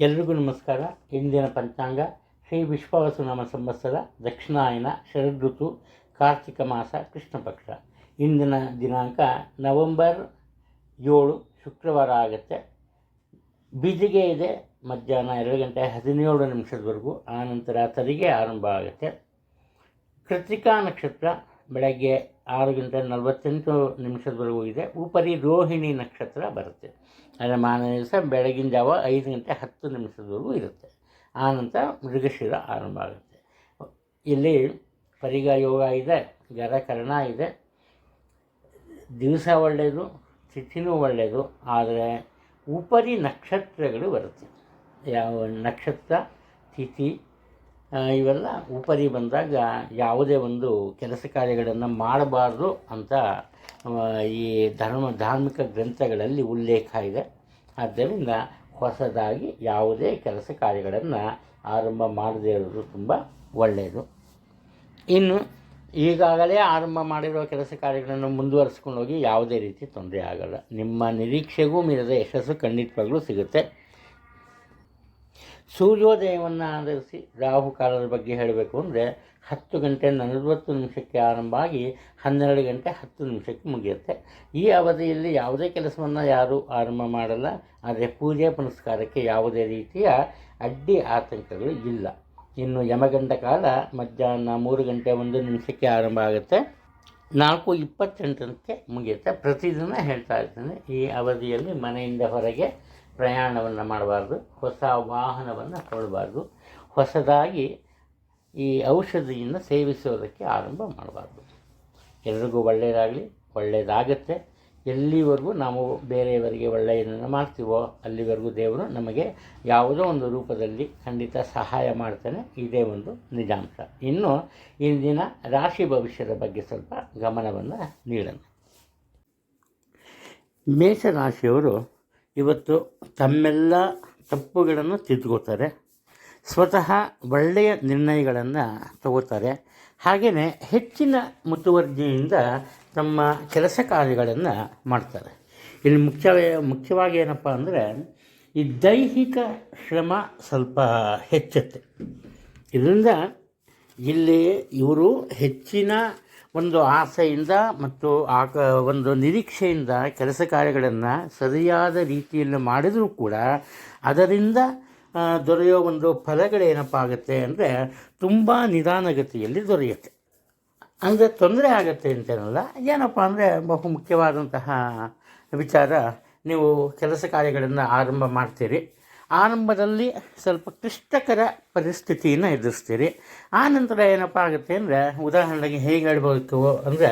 ಎಲ್ರಿಗೂ ನಮಸ್ಕಾರ. ಇಂದಿನ ಪಂಚಾಂಗ ಶ್ರೀ ವಿಶ್ವವಸುನಾಮ ಸಂವತ್ಸರ ದಕ್ಷಿಣಾಯನ ಶರದೃತು ಕಾರ್ತಿಕ ಮಾಸ ಕೃಷ್ಣ ಪಕ್ಷ. ಇಂದಿನ ದಿನಾಂಕ ನವೆಂಬರ್ ಏಳು ಶುಕ್ರವಾರ ಆಗುತ್ತೆ. ಬಿಜಿಗೆ ಇದೆ. ಮಧ್ಯಾಹ್ನ ಎರಡು ಗಂಟೆ ಹದಿನೇಳು ನಿಮಿಷದವರೆಗೂ ಆನಂತರ ತರಿಗೆ ಆರಂಭ ಆಗುತ್ತೆ. ಕೃತಿಕಾ ನಕ್ಷತ್ರ ಬೆಳಗ್ಗೆ ಆರು ಗಂಟೆ ನಲವತ್ತೆಂಟು ನಿಮಿಷದವರೆಗೂ ಇದೆ. ಉಪರಿ ರೋಹಿಣಿ ನಕ್ಷತ್ರ ಬರುತ್ತೆ. ಅಂದರೆ ಮಾರನೇ ದಿವಸ ಬೆಳಗಿನ ಜಾವ ಐದು ಗಂಟೆ ಹತ್ತು ನಿಮಿಷದವರೆಗೂ ಇರುತ್ತೆ. ಆನಂತರ ಮೃಗಶಿರ ಆರಂಭ ಆಗುತ್ತೆ. ಇಲ್ಲಿ ಪರಿಗ ಯೋಗ ಇದೆ, ಗರಕರಣ ಇದೆ. ದಿವಸ ಒಳ್ಳೆಯದು, ತಿಥಿನೂ ಒಳ್ಳೆಯದು. ಆದರೆ ಉಪರಿ ನಕ್ಷತ್ರಗಳು ಬರುತ್ತೆ. ಯಾವ ನಕ್ಷತ್ರ, ತಿಥಿ ಇವೆಲ್ಲ ಉಪರಿ ಬಂದಾಗ ಯಾವುದೇ ಒಂದು ಕೆಲಸ ಕಾರ್ಯಗಳನ್ನು ಮಾಡಬಾರ್ದು ಅಂತ ಈ ಧರ್ಮ, ಧಾರ್ಮಿಕ ಗ್ರಂಥಗಳಲ್ಲಿ ಉಲ್ಲೇಖ ಇದೆ. ಆದ್ದರಿಂದ ಹೊಸದಾಗಿ ಯಾವುದೇ ಕೆಲಸ ಕಾರ್ಯಗಳನ್ನು ಆರಂಭ ಮಾಡದೇ ಇರೋದು ತುಂಬ ಒಳ್ಳೆಯದು. ಇನ್ನು ಈಗಾಗಲೇ ಆರಂಭ ಮಾಡಿರೋ ಕೆಲಸ ಕಾರ್ಯಗಳನ್ನು ಮುಂದುವರಿಸ್ಕೊಂಡು ಹೋಗಿ ಯಾವುದೇ ರೀತಿ ತೊಂದರೆ ಆಗಲ್ಲ. ನಿಮ್ಮ ನಿರೀಕ್ಷೆಗೂ ಮೀರಿದ ಯಶಸ್ಸು ಖಂಡಿತವಾಗ್ಲೂ ಸಿಗುತ್ತೆ. ಸೂರ್ಯೋದಯವನ್ನು ಆಧರಿಸಿ ರಾಹುಕಾಲದ ಬಗ್ಗೆ ಹೇಳಬೇಕು ಅಂದರೆ ಹತ್ತು ಗಂಟೆ ನಲವತ್ತು ನಿಮಿಷಕ್ಕೆ ಆರಂಭ ಆಗಿ ಹನ್ನೆರಡು ಗಂಟೆ ಹತ್ತು ನಿಮಿಷಕ್ಕೆ ಮುಗಿಯುತ್ತೆ. ಈ ಅವಧಿಯಲ್ಲಿ ಯಾವುದೇ ಕೆಲಸವನ್ನು ಯಾರೂ ಆರಂಭ ಮಾಡಲ್ಲ. ಆದರೆ ಪೂಜೆ ಪುನಸ್ಕಾರಕ್ಕೆ ಯಾವುದೇ ರೀತಿಯ ಅಡ್ಡಿ ಆತಂಕಗಳು ಇಲ್ಲ. ಇನ್ನು ಯಮಗಂಡ ಕಾಲ ಮಧ್ಯಾಹ್ನ ಮೂರು ಗಂಟೆ ಒಂದು ನಿಮಿಷಕ್ಕೆ ಆರಂಭ ಆಗುತ್ತೆ. ನಾಲ್ಕು ಇಪ್ಪತ್ತೆಂಟಕ್ಕೆ ಮುಗಿಯುತ್ತೆ. ಪ್ರತಿದಿನ ಹೇಳ್ತಾ ಇರ್ತೇನೆ, ಈ ಅವಧಿಯಲ್ಲಿ ಮನೆಯಿಂದ ಹೊರಗೆ ಪ್ರಯಾಣವನ್ನು ಮಾಡಬಾರ್ದು, ಹೊಸ ವಾಹನವನ್ನು ಕೊಡಬಾರ್ದು ಹೊಸದಾಗಿ ಈ ಔಷಧಿಯನ್ನು ಸೇವಿಸೋದಕ್ಕೆ ಆರಂಭ ಮಾಡಬಾರ್ದು. ಎಲ್ರಿಗೂ ಒಳ್ಳೆಯದಾಗಲಿ ಒಳ್ಳೆಯದಾಗತ್ತೆ ಎಲ್ಲಿವರೆಗೂ ನಾವು ಬೇರೆಯವರಿಗೆ ಒಳ್ಳೆಯದನ್ನು ಮಾಡ್ತೀವೋ, ಅಲ್ಲಿವರೆಗೂ ದೇವರು ನಮಗೆ ಯಾವುದೋ ಒಂದು ರೂಪದಲ್ಲಿ ಖಂಡಿತ ಸಹಾಯ ಮಾಡ್ತಾನೆ. ಇದೇ ಒಂದು ನಿಜಾಂಶ. ಇನ್ನು ಇಂದಿನ ರಾಶಿ ಭವಿಷ್ಯದ ಬಗ್ಗೆ ಸ್ವಲ್ಪ ಗಮನವನ್ನು ನೀಡೋಣ. ಮೇಷರಾಶಿಯವರು ಇವತ್ತು ತಮ್ಮೆಲ್ಲ ತಪ್ಪುಗಳನ್ನು ತಿದ್ದುಕೊಳ್ತಾರೆ. ಸ್ವತಃ ಒಳ್ಳೆಯ ನಿರ್ಣಯಗಳನ್ನು ತಗೋತಾರೆ. ಹಾಗೆಯೇ ಹೆಚ್ಚಿನ ಮುತುವರ್ಜಿಯಿಂದ ತಮ್ಮ ಕೆಲಸ ಕಾರ್ಯಗಳನ್ನು ಮಾಡ್ತಾರೆ. ಇಲ್ಲಿ ಮುಖ್ಯ ಮುಖ್ಯವಾಗಿ ಏನಪ್ಪ ಅಂದರೆ ಈ ದೈಹಿಕ ಶ್ರಮ ಸ್ವಲ್ಪ ಹೆಚ್ಚುತ್ತೆ. ಇದರಿಂದ ಇಲ್ಲಿ ಇವರು ಹೆಚ್ಚಿನ ಒಂದು ಆಸೆಯಿಂದ ಮತ್ತು ಆಕ ಒಂದು ನಿರೀಕ್ಷೆಯಿಂದ ಕೆಲಸ ಕಾರ್ಯಗಳನ್ನು ಸರಿಯಾದ ರೀತಿಯಲ್ಲಿ ಮಾಡಿದರೂ ಕೂಡ ಅದರಿಂದ ದೊರೆಯೋ ಒಂದು ಫಲಗಳೇನಪ್ಪ ಆಗುತ್ತೆ ಅಂದರೆ ತುಂಬ ನಿಧಾನಗತಿಯಲ್ಲಿ ದೊರೆಯುತ್ತೆ. ಅಂದರೆ ತೊಂದರೆ ಆಗುತ್ತೆ ಅಂತೇನಲ್ಲ, ಏನಪ್ಪ ಅಂದರೆ ಬಹು ಮುಖ್ಯವಾದಂತಹ ವಿಚಾರ ನೀವು ಕೆಲಸ ಕಾರ್ಯಗಳನ್ನು ಆರಂಭ ಮಾಡ್ತೀರಿ. ಆರಂಭದಲ್ಲಿ ಸ್ವಲ್ಪ ಕ್ಲಿಷ್ಟಕರ ಪರಿಸ್ಥಿತಿಯನ್ನು ಎದುರಿಸ್ತೀರಿ. ಆನಂತರ ಏನಪ್ಪ ಆಗುತ್ತೆ ಅಂದರೆ, ಉದಾಹರಣೆಗೆ ಹೇಗೆ ಹೇಳ್ಬೇಕು ಅಂದರೆ,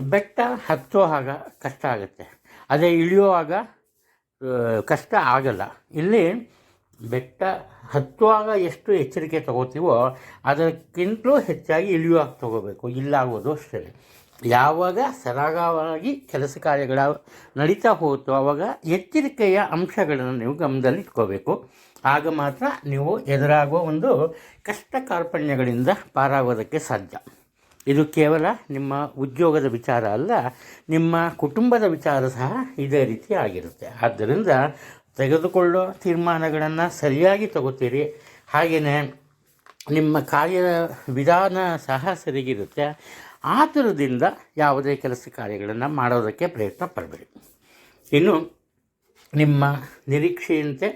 ಬೆಟ್ಟ ಹತ್ತುವಾಗ ಕಷ್ಟ ಆಗುತ್ತೆ. ಅದೇ ಇಳಿಯುವಾಗ ಕಷ್ಟ ಆಗಲ್ಲ. ಇಲ್ಲಿ ಬೆಟ್ಟ ಹತ್ತುವಾಗ ಎಷ್ಟು ಎಚ್ಚರಿಕೆ ತಗೋತೀವೋ, ಅದಕ್ಕಿಂತಲೂ ಹೆಚ್ಚಾಗಿ ಇಳಿಯುವಾಗ ತಗೋಬೇಕು. ಇಲ್ಲಾಗೋದು ಅಷ್ಟೇ. ಯಾವಾಗ ಸರಾಗವಾಗಿ ಕೆಲಸ ಕಾರ್ಯಗಳ ನಡೀತಾ ಹೋಗುತ್ತೋ ಆವಾಗ ಎಚ್ಚರಿಕೆಯ ಅಂಶಗಳನ್ನು ನೀವು ಗಮನದಲ್ಲಿ ಇಟ್ಕೋಬೇಕು ಆಗ ಮಾತ್ರ ನೀವು ಎದುರಾಗುವ ಒಂದು ಕಷ್ಟ ಕಾರ್ಪಣ್ಯಗಳಿಂದ ಪಾರಾಗೋದಕ್ಕೆ ಸಾಧ್ಯ. ಇದು ಕೇವಲ ನಿಮ್ಮ ಉದ್ಯೋಗದ ವಿಚಾರ ಅಲ್ಲ, ನಿಮ್ಮ ಕುಟುಂಬದ ವಿಚಾರ ಸಹ ಇದೇ ರೀತಿ ಆಗಿರುತ್ತೆ. ಆದ್ದರಿಂದ ತೆಗೆದುಕೊಳ್ಳೋ ತೀರ್ಮಾನಗಳನ್ನು ಸರಿಯಾಗಿ ತಗೋತೀರಿ. ಹಾಗೆಯೇ ನಿಮ್ಮ ಕಾರ್ಯ ವಿಧಾನ ಸಹ ಸರಿಗಿರುತ್ತೆ. ಆತುರದಿಂದ ಯಾವುದೇ ಕೆಲಸ ಕಾರ್ಯಗಳನ್ನು ಮಾಡೋದಕ್ಕೆ ಪ್ರಯತ್ನ ಪಡಬೇಡಿ. ಇನ್ನು ನಿಮ್ಮ ನಿರೀಕ್ಷೆಯಂತೆ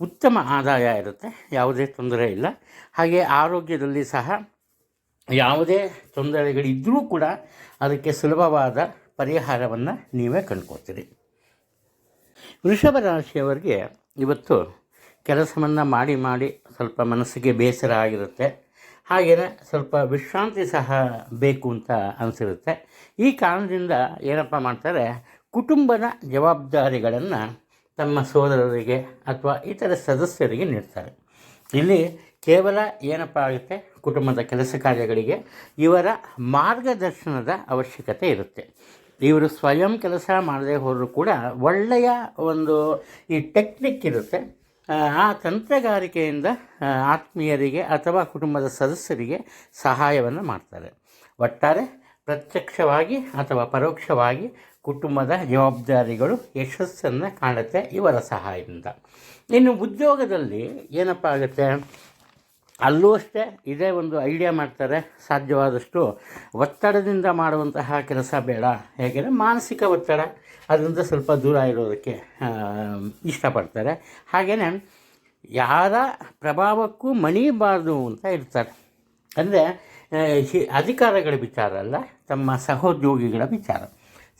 ಉತ್ತಮ ಆದಾಯ ಇರುತ್ತೆ, ಯಾವುದೇ ತೊಂದರೆ ಇಲ್ಲ. ಹಾಗೆ ಆರೋಗ್ಯದಲ್ಲಿ ಸಹ ಯಾವುದೇ ತೊಂದರೆಗಳಿದ್ದರೂ ಕೂಡ ಅದಕ್ಕೆ ಸುಲಭವಾದ ಪರಿಹಾರವನ್ನು ನೀವೇ ಕಂಡ್ಕೋತೀರಿ ವೃಷಭ ರಾಶಿಯವರಿಗೆ ಇವತ್ತು ಕೆಲಸವನ್ನು ಮಾಡಿ ಮಾಡಿ ಸ್ವಲ್ಪ ಮನಸ್ಸಿಗೆ ಬೇಸರ ಆಗಿರುತ್ತೆ. ಹಾಗೆಯೇ ಸ್ವಲ್ಪ ವಿಶ್ರಾಂತಿ ಸಹ ಬೇಕು ಅಂತ ಅನಿಸಿರುತ್ತೆ. ಈ ಕಾರಣದಿಂದ ಏನಪ್ಪ ಮಾಡ್ತಾರೆ, ಕುಟುಂಬದ ಜವಾಬ್ದಾರಿಗಳನ್ನು ತಮ್ಮ ಸೋದರರಿಗೆ ಅಥವಾ ಇತರ ಸದಸ್ಯರಿಗೆ ನೀಡ್ತಾರೆ. ಇಲ್ಲಿ ಕೇವಲ ಏನಪ್ಪ ಆಗುತ್ತೆ, ಕುಟುಂಬದ ಕೆಲಸ ಕಾರ್ಯಗಳಿಗೆ ಇವರ ಮಾರ್ಗದರ್ಶನದ ಅವಶ್ಯಕತೆ ಇರುತ್ತೆ. ಇವರು ಸ್ವಯಂ ಕೆಲಸ ಮಾಡದೆ ಹೋದರೂ ಕೂಡ ಒಳ್ಳೆಯ ಒಂದು ಈ ಟೆಕ್ನಿಕ್ ಇರುತ್ತೆ. ಆ, ತಂತ್ರಗಾರಿಕೆಯಿಂದ ಆತ್ಮೀಯರಿಗೆ ಅಥವಾ ಕುಟುಂಬದ ಸದಸ್ಯರಿಗೆ ಸಹಾಯವನ್ನು ಮಾಡ್ತಾರೆ. ಒಟ್ಟಾರೆ ಪ್ರತ್ಯಕ್ಷವಾಗಿ ಅಥವಾ ಪರೋಕ್ಷವಾಗಿ ಕುಟುಂಬದ ಜವಾಬ್ದಾರಿಗಳು ಯಶಸ್ಸನ್ನು ಕಾಣುತ್ತೆ ಇವರ ಸಹಾಯದಿಂದ. ಇನ್ನು ಉದ್ಯೋಗದಲ್ಲಿ ಏನಪ್ಪ ಆಗುತ್ತೆ? ಅಲ್ಲೂ ಅಷ್ಟೇ ಇದೇ ಒಂದು ಐಡಿಯಾ ಮಾಡ್ತಾರೆ. ಸಾಧ್ಯವಾದಷ್ಟು ಒತ್ತಡದಿಂದ ಮಾಡುವಂತಹ ಕೆಲಸ ಬೇಡ. ಹೇಗೆಂದರೆ ಮಾನಸಿಕ ಒತ್ತಡ. ಅದರಿಂದ ಸ್ವಲ್ಪ ದೂರ ಇರೋದಕ್ಕೆ ಇಷ್ಟಪಡ್ತಾರೆ. ಹಾಗೆಯೇ ಯಾರ ಪ್ರಭಾವಕ್ಕೂ ಮಣಿಬಾರ್ದು ಅಂತ ಇರ್ತಾರೆ. ಅಂದರೆ ಅಧಿಕಾರಗಳ ವಿಚಾರ ಅಲ್ಲ, ತಮ್ಮ ಸಹೋದ್ಯೋಗಿಗಳ ವಿಚಾರ.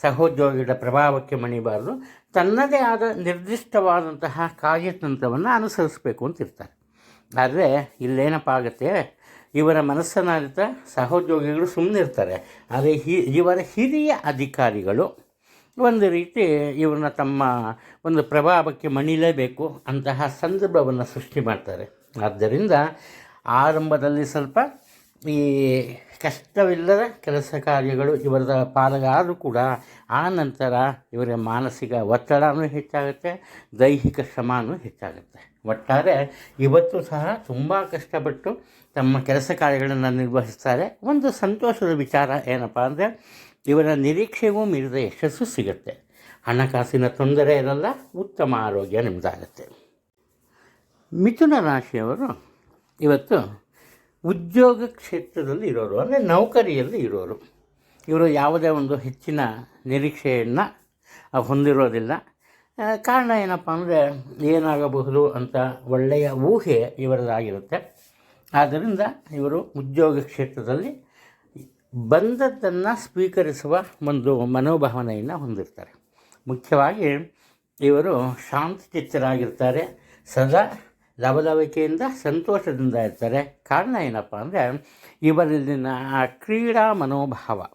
ಸಹೋದ್ಯೋಗಿಗಳ ಪ್ರಭಾವಕ್ಕೆ ಮಣಿಬಾರದು, ತನ್ನದೇ ಆದ ನಿರ್ದಿಷ್ಟವಾದಂತಹ ಕಾರ್ಯತಂತ್ರವನ್ನು ಅನುಸರಿಸಬೇಕು ಅಂತ ಇರ್ತಾರೆ. ಆದರೆ, ಇಲ್ಲೇನಪ್ಪ ಆಗುತ್ತೆ, ಇವರ ಮನಸ್ಸನ್ನಾರಿತ ಸಹೋದ್ಯೋಗಿಗಳು ಸುಮ್ಮನೆ ಇರ್ತಾರೆ ಆದರೆ, ಹಿ, ಇವರ ಹಿರಿಯ ಅಧಿಕಾರಿಗಳು ಒಂದು ರೀತಿ ಇವ್ರನ್ನ ತಮ್ಮ ಒಂದು ಪ್ರಭಾವಕ್ಕೆ ಮಣಿಲೇಬೇಕು ಅಂತಹ ಸಂದರ್ಭವನ್ನು ಸೃಷ್ಟಿ ಮಾಡ್ತಾರೆ. ಆದ್ದರಿಂದ ಆರಂಭದಲ್ಲಿ ಸ್ವಲ್ಪ ಈ ಕಷ್ಟವಿಲ್ಲದ ಕೆಲಸ ಕಾರ್ಯಗಳು ಇವರ ಪಾಲಗಾದರೂ ಕೂಡ ಆ ನಂತರ ಇವರ ಮಾನಸಿಕ ಒತ್ತಡನೂ ಹೆಚ್ಚಾಗುತ್ತೆ, ದೈಹಿಕ ಶ್ರಮನೂ ಹೆಚ್ಚಾಗುತ್ತೆ. ಒಟ್ಟಾರೆ ಇವತ್ತು ಸಹ ತುಂಬ ಕಷ್ಟಪಟ್ಟು ತಮ್ಮ ಕೆಲಸ ಕಾರ್ಯಗಳನ್ನು ನಿರ್ವಹಿಸ್ತಾರೆ. ಒಂದು ಸಂತೋಷದ ವಿಚಾರ ಏನಪ್ಪ ಅಂದರೆ ಇವರ ನಿರೀಕ್ಷೆಗೂ ಮೀರಿದ ಯಶಸ್ಸು ಸಿಗುತ್ತೆ. ಹಣಕಾಸಿನ ತೊಂದರೆ ಇರಲ್ಲ, ಉತ್ತಮ ಆರೋಗ್ಯ ನಿಮ್ಮದಾಗುತ್ತೆ ಮಿಥುನ ರಾಶಿಯವರು ಇವತ್ತು ಉದ್ಯೋಗ ಕ್ಷೇತ್ರದಲ್ಲಿ ಇರೋರು, ಅಂದರೆ ನೌಕರಿಯಲ್ಲಿ ಇರೋರು. ಇವರು ಯಾವುದೇ ಒಂದು ಹೆಚ್ಚಿನ ನಿರೀಕ್ಷೆಯನ್ನು ಹೊಂದಿರೋದಿಲ್ಲ. ಕಾರಣ ಏನಪ್ಪ ಅಂದರೆ ಏನಾಗಬಹುದು ಅಂತ ಒಳ್ಳೆಯ ಊಹೆ ಇವರದಾಗಿರುತ್ತೆ. ಆದ್ದರಿಂದ ಇವರು ಉದ್ಯೋಗ ಕ್ಷೇತ್ರದಲ್ಲಿ ಬಂದದ್ದನ್ನು ಸ್ವೀಕರಿಸುವ ಒಂದು ಮನೋಭಾವನೆಯನ್ನು ಹೊಂದಿರ್ತಾರೆ. ಮುಖ್ಯವಾಗಿ ಇವರು ಶಾಂತಚಿತ್ತರಾಗಿರ್ತಾರೆ, ಸದಾ ಲವಲವಿಕೆಯಿಂದ ಸಂತೋಷದಿಂದ ಇರ್ತಾರೆ. ಕಾರಣ ಏನಪ್ಪ ಅಂದರೆ ಇವರಲ್ಲಿನ ಆ ಕ್ರೀಡಾ ಮನೋಭಾವ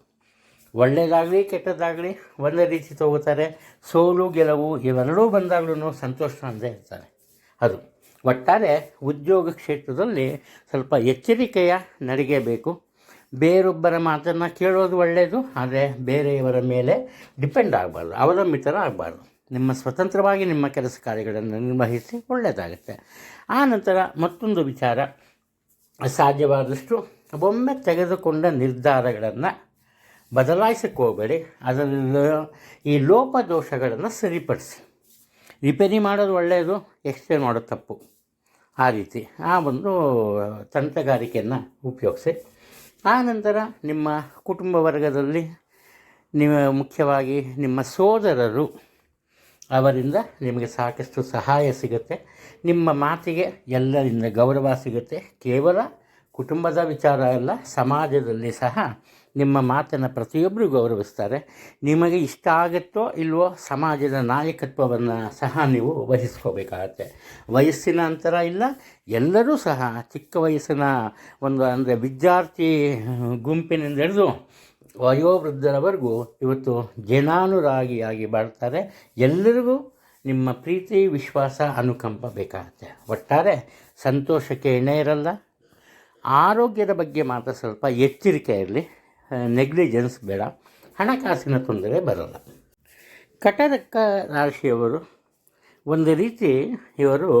ಒಳ್ಳೆಯದಾಗಲಿ ಕೆಟ್ಟದಾಗಲಿ ಒಂದೇ ರೀತಿ ತಗೋತಾರೆ ಸೋಲು ಗೆಲುವು ಇವೆರಡೂ ಬಂದಾಗಲೂ ಸಂತೋಷದಿಂದ ಇರ್ತಾರೆ. ಅದು ಒಟ್ಟಾರೆ ಉದ್ಯೋಗ ಕ್ಷೇತ್ರದಲ್ಲಿ ಸ್ವಲ್ಪ ಎಚ್ಚರಿಕೆಯ ನಡಿಗೆ ಬೇಕು. ಬೇರೊಬ್ಬರ ಮಾತನ್ನು ಕೇಳೋದು ಒಳ್ಳೆಯದು ಆದರೆ ಬೇರೆಯವರ ಮೇಲೆ ಡಿಪೆಂಡ್ ಆಗಬಾರ್ದು ಅವಲಂಬಿತರಾಗಬಾರ್ದು ನಿಮ್ಮ ಸ್ವತಂತ್ರವಾಗಿ ನಿಮ್ಮ ಕೆಲಸ ಕಾರ್ಯಗಳನ್ನು ನಿರ್ವಹಿಸಿ ಒಳ್ಳೆಯದಾಗುತ್ತೆ. ಆ ನಂತರ ಮತ್ತೊಂದು ವಿಚಾರ. ಸಾಧ್ಯವಾದಷ್ಟು ಒಮ್ಮೆ ತೆಗೆದುಕೊಂಡ ನಿರ್ಧಾರಗಳನ್ನು ಬದಲಾಯಿಸಕ್ಕೆ ಹೋಗಬೇಡಿ ಅದರಲ್ಲಿ ಈ ಲೋಪದೋಷಗಳನ್ನು ಸರಿಪಡಿಸಿ. ರಿಪೇರಿ ಮಾಡೋದು ಒಳ್ಳೆಯದು ಎಕ್ಸ್ಚೇಂಜ್ ಮಾಡೋದು ತಪ್ಪು. ಆ ರೀತಿ ಆ ಒಂದು ತಂತ್ರಗಾರಿಕೆಯನ್ನು ಉಪಯೋಗಿಸಿ. ಆ ನಂತರ ನಿಮ್ಮ ಕುಟುಂಬ ವರ್ಗದಲ್ಲಿ ನೀವು ಮುಖ್ಯವಾಗಿ ನಿಮ್ಮ ಸೋದರರು ಅವರಿಂದ ನಿಮಗೆ ಸಾಕಷ್ಟು ಸಹಾಯ ಸಿಗುತ್ತೆ. ನಿಮ್ಮ ಮಾತಿಗೆ ಎಲ್ಲರಿಂದ ಗೌರವ ಸಿಗುತ್ತೆ. ಕೇವಲ ಕುಟುಂಬದ ವಿಚಾರ ಅಲ್ಲ, ಸಮಾಜದಲ್ಲಿ ಸಹ ನಿಮ್ಮ ಮಾತನ್ನು ಪ್ರತಿಯೊಬ್ಬರೂ ಗೌರವಿಸ್ತಾರೆ. ನಿಮಗೆ ಇಷ್ಟ ಆಗುತ್ತೋ ಇಲ್ವೋ ಸಮಾಜದ ನಾಯಕತ್ವವನ್ನು ಸಹ ನೀವು ವಹಿಸ್ಕೋಬೇಕಾಗತ್ತೆ. ವಯಸ್ಸಿನ ಅಂತರ ಇಲ್ಲ, ಎಲ್ಲರೂ ಸಹ ಚಿಕ್ಕ ವಯಸ್ಸಿನ ಒಂದು ಅಂದರೆ ವಿದ್ಯಾರ್ಥಿ ಗುಂಪಿನಿಂದ ಹಿಡಿದು ವಯೋವೃದ್ಧರವರೆಗೂ ಇವತ್ತು ಜನಾನುರಾಗಿಯಾಗಿ ಬಾಳ್ತಾರೆ. ಎಲ್ಲರಿಗೂ ನಿಮ್ಮ ಪ್ರೀತಿ, ವಿಶ್ವಾಸ, ಅನುಕಂಪ ಬೇಕಾಗತ್ತೆ. ಒಟ್ಟಾರೆ ಸಂತೋಷಕ್ಕೆ ಎಣ್ಣೆ ಇರಲ್ಲ. ಆರೋಗ್ಯದ ಬಗ್ಗೆ ಮಾತ್ರ ಸ್ವಲ್ಪ ಎಚ್ಚರಿಕೆ ಇರಲಿ. ನೆಗ್ಲಿಜೆನ್ಸ್ ಬೇಡ. ಹಣಕಾಸಿನ ತೊಂದರೆ ಬರಲ್ಲ. ಕಟರಕ್ಕ ರಾಶಿಯವರು, ಒಂದು ರೀತಿ ಇವರು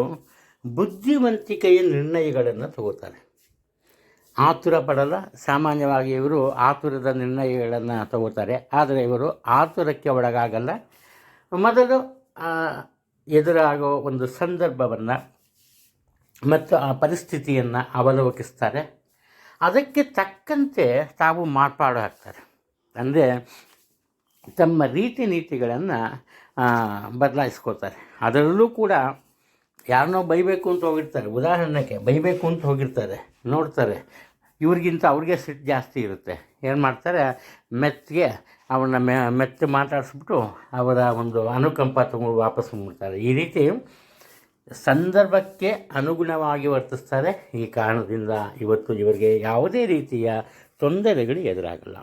ಬುದ್ಧಿವಂತಿಕೆಯ ನಿರ್ಣಯಗಳನ್ನು ತಗೋತಾರೆ. ಆತುರ ಪಡಲ್ಲ. ಸಾಮಾನ್ಯವಾಗಿ ಇವರು ಆತುರದ ನಿರ್ಣಯಗಳನ್ನು ತಗೋತಾರೆ. ಆದರೆ ಇವರು ಆತುರಕ್ಕೆ ಒಳಗಾಗಲ್ಲ. ಮೊದಲು ಎದುರಾಗೋ ಒಂದು ಸಂದರ್ಭವನ್ನು ಮತ್ತು ಆ ಪರಿಸ್ಥಿತಿಯನ್ನು ಅವಲೋಕಿಸ್ತಾರೆ. ಅದಕ್ಕೆ ತಕ್ಕಂತೆ ತಾವು ಮಾರ್ಪಾಡು ಹಾಕ್ತಾರೆ. ಅಂದರೆ ತಮ್ಮ ರೀತಿ ನೀತಿಗಳನ್ನು ಬದಲಾಯಿಸ್ಕೋತಾರೆ ಅದರಲ್ಲೂ ಕೂಡ ಯಾರನ್ನೋ ಬೈಬೇಕು ಅಂತ ಹೋಗಿರ್ತಾರೆ. ಉದಾಹರಣೆಗೆ ಬೈಬೇಕು ಅಂತ ಹೋಗಿರ್ತಾರೆ. ನೋಡ್ತಾರೆ. ಇವ್ರಿಗಿಂತ ಅವ್ರಿಗೆ ಸಿಟ್ಟು ಜಾಸ್ತಿ ಇರುತ್ತೆ. ಏನು ಮಾಡ್ತಾರೆ? ಮೆತ್ತಿಗೆ ಅವನ್ನ ಮೆ, ಮೆತ್ತ ಮಾತಾಡಿಸ್ಬಿಟ್ಟು ಅವರ ಒಂದು ಅನುಕಂಪ ತಗೊಂಡು ವಾಪಸ್ ಮಾಡ್ತಾರೆ ಈ ರೀತಿ ಸಂದರ್ಭಕ್ಕೆ ಅನುಗುಣವಾಗಿ ವರ್ತಿಸ್ತಾರೆ. ಈ ಕಾರಣದಿಂದ ಇವತ್ತು ಇವರಿಗೆ ಯಾವುದೇ ರೀತಿಯ ತೊಂದರೆಗಳು ಎದುರಾಗಲ್ಲ.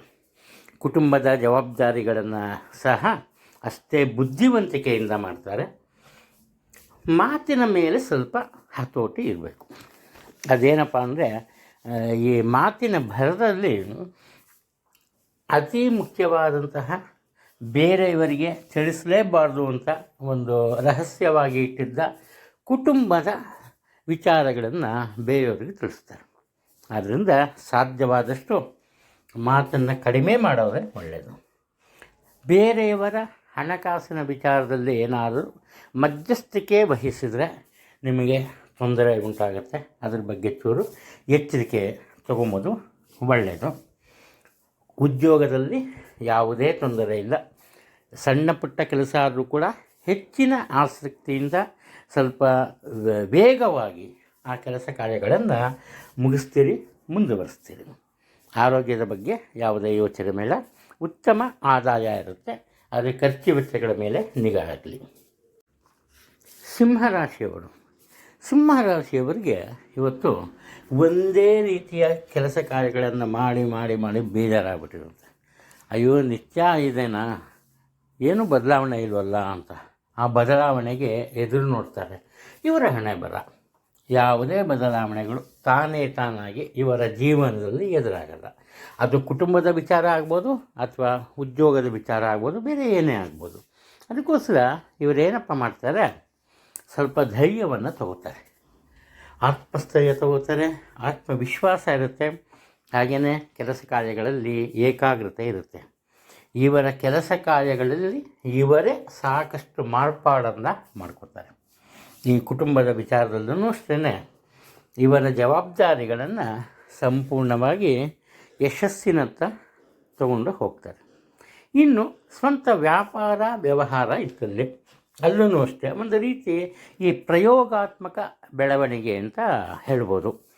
ಕುಟುಂಬದ ಜವಾಬ್ದಾರಿಗಳನ್ನು ಸಹ ಅಷ್ಟೇ ಬುದ್ಧಿವಂತಿಕೆಯಿಂದ ಮಾಡ್ತಾರೆ. ಮಾತಿನ ಮೇಲೆ ಸ್ವಲ್ಪ ಹತೋಟಿ ಇರಬೇಕು. ಅದೇನಪ್ಪ ಅಂದರೆ ಈ ಮಾತಿನ ಭರದಲ್ಲಿ ಅತಿ ಮುಖ್ಯವಾದಂತಹ ಬೇರೆಯವರಿಗೆ ತಿಳಿಸಲೇಬಾರ್ದು ಅಂತ ಒಂದು ರಹಸ್ಯವಾಗಿ ಇಟ್ಟಿದ್ದ ಕುಟುಂಬದ ವಿಚಾರಗಳನ್ನು ಬೇರೆಯವರಿಗೆ ತಿಳಿಸ್ತಾರೆ. ಆದ್ದರಿಂದ ಸಾಧ್ಯವಾದಷ್ಟು ಮಾತನ್ನು ಕಡಿಮೆ ಮಾಡೋದೇ ಒಳ್ಳೆಯದು ಬೇರೆಯವರ ಹಣಕಾಸಿನ ವಿಚಾರದಲ್ಲಿ ಏನಾದರೂ ಮಧ್ಯಸ್ಥಿಕೆ ವಹಿಸಿದರೆ ನಿಮಗೆ ತೊಂದರೆ ಉಂಟಾಗುತ್ತೆ. ಅದ್ರ ಬಗ್ಗೆ ಚೂರು ಎಚ್ಚರಿಕೆ ತಗೊಂಬೋದು. ಒಳ್ಳೆಯದು ಉದ್ಯೋಗದಲ್ಲಿ ಯಾವುದೇ ತೊಂದರೆ ಇಲ್ಲ. ಸಣ್ಣ ಪುಟ್ಟ ಕೆಲಸ ಆದರೂ ಕೂಡ ಹೆಚ್ಚಿನ ಆಸಕ್ತಿಯಿಂದ ಸ್ವಲ್ಪ ವೇಗವಾಗಿ ಆ ಕೆಲಸ ಕಾರ್ಯಗಳನ್ನು ಮುಗಿಸ್ತೀರಿ, ಮುಂದುವರಿಸ್ತೀರಿ. ಆರೋಗ್ಯದ ಬಗ್ಗೆ ಯಾವುದೇ ಯೋಚನೆ ಮೇಲೆ ಉತ್ತಮ ಆದಾಯ ಇರುತ್ತೆ. ಆದರೆ ಖರ್ಚು ವೆಚ್ಚಗಳ ಮೇಲೆ ನಿಗಾ ಆಗಲಿ. ಸಿಂಹರಾಶಿಯವರು. ಸಿಂಹರಾಶಿಯವರಿಗೆ ಇವತ್ತು ಒಂದೇ ರೀತಿಯ ಕೆಲಸ ಕಾರ್ಯಗಳನ್ನು ಮಾಡಿ ಮಾಡಿ ಮಾಡಿ ಬೇಜಾರಾಗ್ಬಿಟ್ಟಿರುತ್ತೆ. ಅಯ್ಯೋ, ನಿತ್ಯ ಇದೇನಾ? ಏನು ಬದಲಾವಣೆ ಇಲ್ವಲ್ಲ ಅಂತ. ಆ ಬದಲಾವಣೆಗೆ ಎದುರು ನೋಡ್ತಾರೆ. ಇವರ ಹಣೆ ಬರ. ಯಾವುದೇ ಬದಲಾವಣೆಗಳು ತಾನೇ ತಾನಾಗಿ ಇವರ ಜೀವನದಲ್ಲಿ ಎದುರಾಗಲ್ಲ ಅದು ಕುಟುಂಬದ ವಿಚಾರ ಆಗ್ಬೋದು ಅಥವಾ ಉದ್ಯೋಗದ ವಿಚಾರ ಆಗ್ಬೋದು, ಬೇರೆ ಏನೇ ಆಗ್ಬೋದು. ಅದಕ್ಕೋಸ್ಕರ ಇವರೇನಪ್ಪ ಮಾಡ್ತಾರೆ? ಸ್ವಲ್ಪ ಧೈರ್ಯವನ್ನು ತಗೋತಾರೆ. ಆತ್ಮಸ್ಥೈರ್ಯ ತಗೋತಾರೆ. ಆತ್ಮವಿಶ್ವಾಸ ಇರುತ್ತೆ. ಹಾಗೆಯೇ ಕೆಲಸ ಕಾರ್ಯಗಳಲ್ಲಿ ಏಕಾಗ್ರತೆ ಇರುತ್ತೆ. ಇವರ ಕೆಲಸ ಕಾರ್ಯಗಳಲ್ಲಿ ಇವರೇ ಸಾಕಷ್ಟು ಮಾರ್ಪಾಡನ್ನು ಮಾಡ್ಕೊತಾರೆ ಈ ಕುಟುಂಬದ ವಿಚಾರದಲ್ಲೂ ಅಷ್ಟೇ ಇವರ ಜವಾಬ್ದಾರಿಗಳನ್ನು ಸಂಪೂರ್ಣವಾಗಿ ಯಶಸ್ಸಿನತ್ತ ತಗೊಂಡು ಹೋಗ್ತಾರೆ. ಇನ್ನು ಸ್ವಂತ ವ್ಯಾಪಾರ ವ್ಯವಹಾರ ಇತ್ತಲ್ಲಿ ಅಲ್ಲೂ ಅಷ್ಟೇ, ಒಂದು ರೀತಿ ಈ ಪ್ರಯೋಗಾತ್ಮಕ ಬೆಳವಣಿಗೆ ಅಂತ ಹೇಳ್ಬೋದು.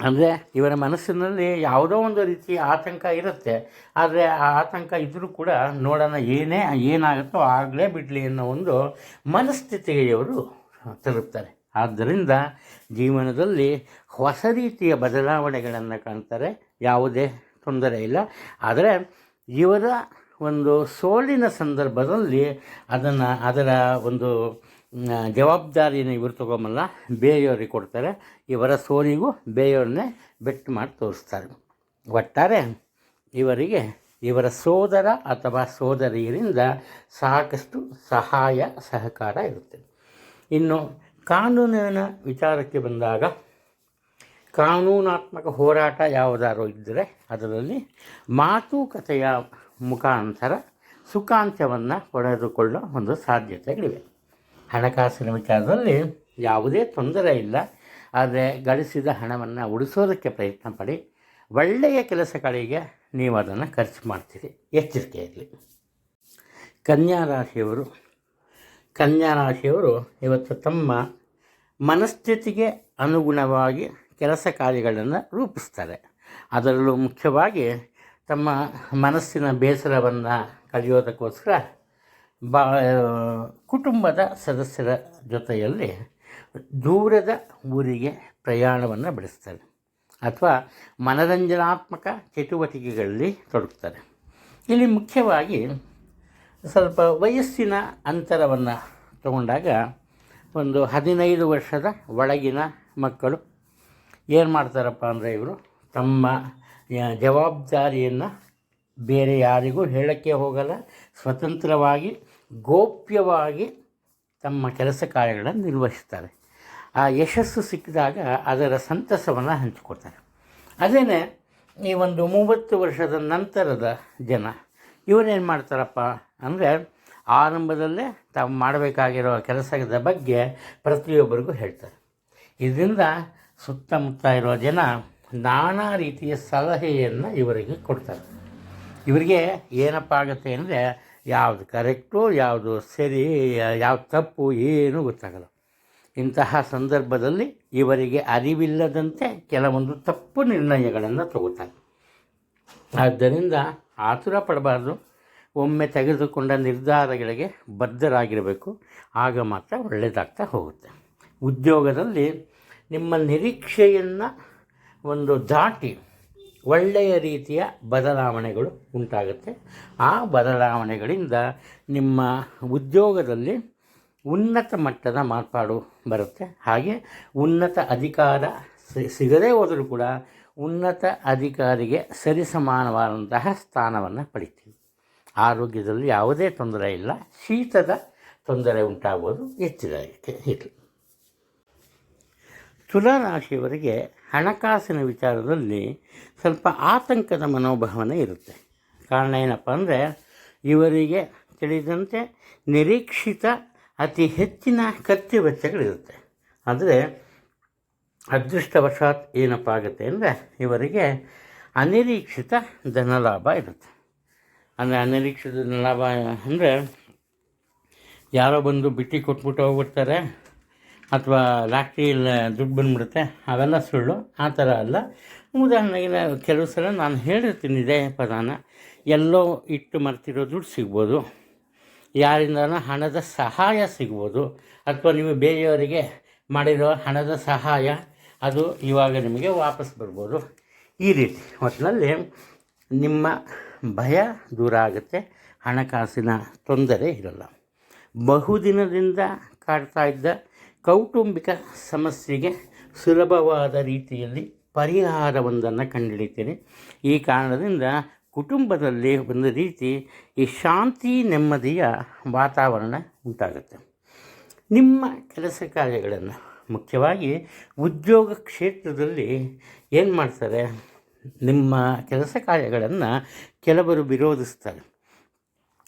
ಅಂದರೆ ಇವರ ಮನಸ್ಸಿನಲ್ಲಿ ಯಾವುದೋ ಒಂದು ರೀತಿ ಆತಂಕ ಇರುತ್ತೆ. ಆದರೆ ಆ ಆತಂಕ ಇದ್ದರೂ ಕೂಡ ನೋಡೋಣ ಏನೇ ಏನಾಗುತ್ತೋ ಆಗಲೇ ಬಿಡಲಿ ಅನ್ನೋ ಒಂದು ಮನಸ್ಥಿತಿಗೆ ಇವರು ತರುತ್ತಾರೆ. ಆದ್ದರಿಂದ ಜೀವನದಲ್ಲಿ ಹೊಸ ರೀತಿಯ ಬದಲಾವಣೆಗಳನ್ನು ಕಾಣ್ತಾರೆ. ಯಾವುದೇ ತೊಂದರೆ ಇಲ್ಲ. ಆದರೆ ಇವರ ಒಂದು ಸೋಲಿನ ಸಂದರ್ಭದಲ್ಲಿ ಅದನ್ನು ಅದರ ಒಂದು ಜವಾಬ್ದಾರಿಯನ್ನು ಇವರು ತಗೊಂಬಲ್ಲ ಬೇರೆಯವ್ರಿಗೆ ಕೊಡ್ತಾರೆ. ಇವರ ಸೋನಿಗೂ ಬೇರೆಯವ್ರನ್ನೇ ಬೆಟ್ಟು ಮಾಡಿ ತೋರಿಸ್ತಾರೆ. ಒಟ್ಟಾರೆ ಇವರಿಗೆ, ಇವರ ಸೋದರ ಅಥವಾ ಸೋದರಿಯರಿಂದ ಸಾಕಷ್ಟು ಸಹಾಯ, ಸಹಕಾರ ಇರುತ್ತೆ. ಇನ್ನು ಕಾನೂನಿನ ವಿಚಾರಕ್ಕೆ ಬಂದಾಗ, ಕಾನೂನಾತ್ಮಕ ಹೋರಾಟ ಯಾವುದಾದ್ರು ಇದ್ದರೆ ಅದರಲ್ಲಿ ಮಾತುಕತೆಯ ಮುಖಾಂತರ ಸುಖಾಂತ್ಯವನ್ನು ಪಡೆದುಕೊಳ್ಳೋ ಒಂದು ಸಾಧ್ಯತೆಗಳಿವೆ. ಹಣಕಾಸಿನ ವಿಚಾರದಲ್ಲಿ ಯಾವುದೇ ತೊಂದರೆ ಇಲ್ಲ. ಆದರೆ ಗಳಿಸಿದ ಹಣವನ್ನು ಉಳಿಸೋದಕ್ಕೆ ಪ್ರಯತ್ನ ಪಡಿ. ಒಳ್ಳೆಯ ಕೆಲಸಗಳಿಗೆ ನೀವು ಅದನ್ನು ಖರ್ಚು ಮಾಡ್ತೀರಿ. ಎಚ್ಚರಿಕೆಯಲ್ಲಿ ಕನ್ಯಾ ರಾಶಿಯವರು ಕನ್ಯಾ ರಾಶಿಯವರು ಇವತ್ತು ತಮ್ಮ ಮನಸ್ಥಿತಿಗೆ ಅನುಗುಣವಾಗಿ ಕೆಲಸ ಕಾರ್ಯಗಳನ್ನು ರೂಪಿಸ್ತಾರೆ. ಅದರಲ್ಲೂ ಮುಖ್ಯವಾಗಿ ತಮ್ಮ ಮನಸ್ಸಿನ ಬೇಸರವನ್ನು ಕಳೆಯೋದಕ್ಕೋಸ್ಕರ ಬಾ ಕುಟುಂಬದ ಸದಸ್ಯರ ಜೊತೆಯಲ್ಲಿ ದೂರದ ಊರಿಗೆ ಪ್ರಯಾಣವನ್ನು ಬೆಳೆಸ್ತಾರೆ ಅಥವಾ ಮನರಂಜನಾತ್ಮಕ ಚಟುವಟಿಕೆಗಳಲ್ಲಿ ತೊಡಗ್ತಾರೆ. ಇಲ್ಲಿ ಮುಖ್ಯವಾಗಿ ಸ್ವಲ್ಪ ವಯಸ್ಸಿನ ಅಂತರವನ್ನು ತಗೊಂಡಾಗ ಒಂದು ಹದಿನೈದು ವರ್ಷದ ಒಳಗಿನ ಮಕ್ಕಳು ಏನು ಮಾಡ್ತಾರಪ್ಪ ಅಂದರೆ ಇವರು ತಮ್ಮ ಜವಾಬ್ದಾರಿಯನ್ನು ಬೇರೆ ಯಾರಿಗೂ ಹೇಳೋಕ್ಕೆ ಹೋಗಲ್ಲ. ಸ್ವತಂತ್ರವಾಗಿ, ಗೋಪ್ಯವಾಗಿ ತಮ್ಮ ಕೆಲಸ ಕಾರ್ಯಗಳನ್ನು ನಿರ್ವಹಿಸ್ತಾರೆ. ಆ ಯಶಸ್ಸು ಸಿಕ್ಕಿದಾಗ ಅದರ ಸಂತಸವನ್ನು ಹಂಚಿಕೊಳ್ತಾರೆ. ಅದೇನೆ, ಈ ಒಂದು ಮೂವತ್ತು ವರ್ಷದ ನಂತರದ ಜನ, ಇವರೇನು ಮಾಡ್ತಾರಪ್ಪ ಅಂದರೆ, ಆರಂಭದಲ್ಲೇ ತಾವು ಮಾಡಬೇಕಾಗಿರೋ ಕೆಲಸದ ಬಗ್ಗೆ ಪ್ರತಿಯೊಬ್ಬರಿಗೂ ಹೇಳ್ತಾರೆ. ಇದರಿಂದ ಸುತ್ತಮುತ್ತ ಇರೋ ಜನ ನಾನಾ ರೀತಿಯ ಸಲಹೆಯನ್ನು ಇವರಿಗೆ ಕೊಡ್ತಾರೆ. ಇವರಿಗೆ ಏನಪ್ಪ ಆಗುತ್ತೆ ಅಂದರೆ ಯಾವುದು ಕರೆಕ್ಟು ಯಾವುದು ಸರಿ ಯಾವ ತಪ್ಪು ಏನೂ ಗೊತ್ತಾಗಲ್ಲ. ಇಂತಹ ಸಂದರ್ಭದಲ್ಲಿ ಇವರಿಗೆ ಅರಿವಿಲ್ಲದಂತೆ ಕೆಲವೊಂದು ತಪ್ಪು ನಿರ್ಣಯಗಳನ್ನು ತಗೋತಾರೆ. ಆದ್ದರಿಂದ ಆತುರ ಪಡಬಾರ್ದು. ಒಮ್ಮೆ ತೆಗೆದುಕೊಂಡ ನಿರ್ಧಾರಗಳಿಗೆ ಬದ್ಧರಾಗಿರಬೇಕು. ಆಗ ಮಾತ್ರ ಒಳ್ಳೆಯದಾಗ್ತಾ ಹೋಗುತ್ತೆ. ಉದ್ಯೋಗದಲ್ಲಿ ನಿಮ್ಮ ನಿರೀಕ್ಷೆಯನ್ನು ಒಂದು ದಾಟಿ ಒಳ್ಳೆಯ ರೀತಿಯ ಬದಲಾವಣೆಗಳು ಉಂಟಾಗುತ್ತೆ. ಆ ಬದಲಾವಣೆಗಳಿಂದ ನಿಮ್ಮ ಉದ್ಯೋಗದಲ್ಲಿ ಉನ್ನತ ಮಟ್ಟದ ಮಾರ್ಪಾಡು ಬರುತ್ತೆ. ಹಾಗೆ ಉನ್ನತ ಅಧಿಕಾರ ಸಿಗದೇ ಹೋದರೂ ಕೂಡ ಉನ್ನತ ಅಧಿಕಾರಿಗೆ ಸರಿಸಮಾನವಾದಂತಹ ಸ್ಥಾನವನ್ನು ಪಡಿತೀವಿ. ಆರೋಗ್ಯದಲ್ಲಿ ಯಾವುದೇ ತೊಂದರೆ ಇಲ್ಲ. ಶೀತದ ತೊಂದರೆ ಉಂಟಾಗುವುದು ಹೆಚ್ಚಿದಾಗಿ ಇದು ತುಲಾರಾಶಿಯವರಿಗೆ ಹಣಕಾಸಿನ ವಿಚಾರದಲ್ಲಿ ಸ್ವಲ್ಪ ಆತಂಕದ ಮನೋಭಾವನೆ ಇರುತ್ತೆ. ಕಾರಣ ಏನಪ್ಪ ಅಂದರೆ, ಇವರಿಗೆ ತಿಳಿದಂತೆ ನಿರೀಕ್ಷಿತ ಅತಿ ಹೆಚ್ಚಿನ ಖರ್ಚು ವೆಚ್ಚಗಳಿರುತ್ತೆ. ಆದರೆ, ಅದೃಷ್ಟವಶಾತ್ ಏನಪ್ಪ ಆಗುತ್ತೆ ಅಂದರೆ, ಇವರಿಗೆ ಅನಿರೀಕ್ಷಿತ ಧನಲಾಭ ಇರುತ್ತೆ. ಅಂದರೆ ಅನಿರೀಕ್ಷಿತ ಧನಲಾಭ ಅಂದರೆ, ಯಾರೋ ಬಂದು ಬಿಟ್ಟಿ ಕೊಟ್ಬಿಟ್ಟು ಹೋಗ್ಬಿಡ್ತಾರೆ. ಅಥವಾ ಲಾಟ್ರಿಯಲ್ಲಿ ದುಡ್ಡು ಬಂದ್ಬಿಡುತ್ತೆ, ಅವೆಲ್ಲ ಸುಳ್ಳು, ಆ ಥರ ಅಲ್ಲ. ಉದಾಹರಣೆಗೆ ಕೆಲವು ಸಲ ನಾನು ಹೇಳಿರ್ತೀನಿ ಇದೇ ಪದಾನ, ಎಲ್ಲೋ ಇಟ್ಟು ಮರ್ತಿರೋ ದುಡ್ಡು ಸಿಗ್ಬೋದು. ಯಾರಿಂದನ ಹಣದ ಸಹಾಯ ಸಿಗ್ಬೋದು. ಅಥವಾ ನೀವು ಬೇರೆಯವರಿಗೆ ಮಾಡಿರೋ ಹಣದ ಸಹಾಯ, ಅದು ಇವಾಗ ನಿಮಗೆ ವಾಪಸ್ ಬರ್ಬೋದು. ಈ ರೀತಿ ಒಟ್ಟಿನಲ್ಲಿ ನಿಮ್ಮ ಭಯ ದೂರ ಆಗುತ್ತೆ, ಹಣಕಾಸಿನ ತೊಂದರೆ ಇರಲ್ಲ. ಬಹುದಿನದಿಂದ ಕಾಡ್ತಾ ಇದ್ದ ಕೌಟುಂಬಿಕ ಸಮಸ್ಯೆಗೆ ಸುಲಭವಾದ ರೀತಿಯಲ್ಲಿ ಪರಿಹಾರವೊಂದನ್ನು ಕಂಡುಹಿಡಿತೇನೆ ಈ ಕಾರಣದಿಂದ ಕುಟುಂಬದಲ್ಲಿ ಒಂದು ರೀತಿ ಈ ಶಾಂತಿ ನೆಮ್ಮದಿಯ ವಾತಾವರಣ ಉಂಟಾಗುತ್ತೆ. ನಿಮ್ಮ ಕೆಲಸ ಕಾರ್ಯಗಳನ್ನು ಮುಖ್ಯವಾಗಿ ಉದ್ಯೋಗ ಕ್ಷೇತ್ರದಲ್ಲಿ ಏನು ಮಾಡ್ತಾರೆ? ನಿಮ್ಮ ಕೆಲಸ ಕಾರ್ಯಗಳನ್ನು ಕೆಲವರು ವಿರೋಧಿಸ್ತಾರೆ.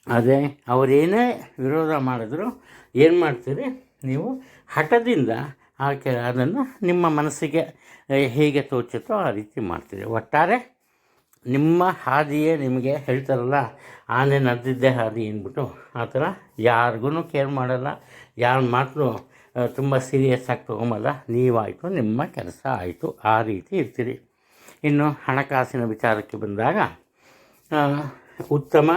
ಆದರೆ ಅವರೇನೇ ವಿರೋಧ ಮಾಡಿದ್ರು ಏನು ಮಾಡ್ತೀರಿ? ನೀವು ಹಠದಿಂದ ಆಕೆ ಅದನ್ನು ನಿಮ್ಮ ಮನಸ್ಸಿಗೆ ಹೇಗೆ ತೋಚುತ್ತೋ ಆ ರೀತಿ ಮಾಡ್ತೀರಿ. ಒಟ್ಟಾರೆ ನಿಮ್ಮ ಹಾದಿಯೇ ನಿಮಗೆ ಹೇಳ್ತಾರಲ್ಲ, ಆನೆ ನಡೆದಿದ್ದೇ ಹಾದಿ ಅಂದ್ಬಿಟ್ಟು ಆ ಥರ ಯಾರಿಗೂ ಕೇರ್ ಮಾಡಲ್ಲ, ಯಾರ ಮಾತು ತುಂಬ ಸೀರಿಯಸ್ ಆಗಿ ತೊಗೊಂಬಲ್ಲ, ನೀವಾಯಿತು, ನಿಮ್ಮ ಕೆಲಸ ಆಯಿತು, ಆ ರೀತಿ ಇರ್ತೀರಿ. ಇನ್ನು ಹಣಕಾಸಿನ ವಿಚಾರಕ್ಕೆ ಬಂದಾಗ ಉತ್ತಮ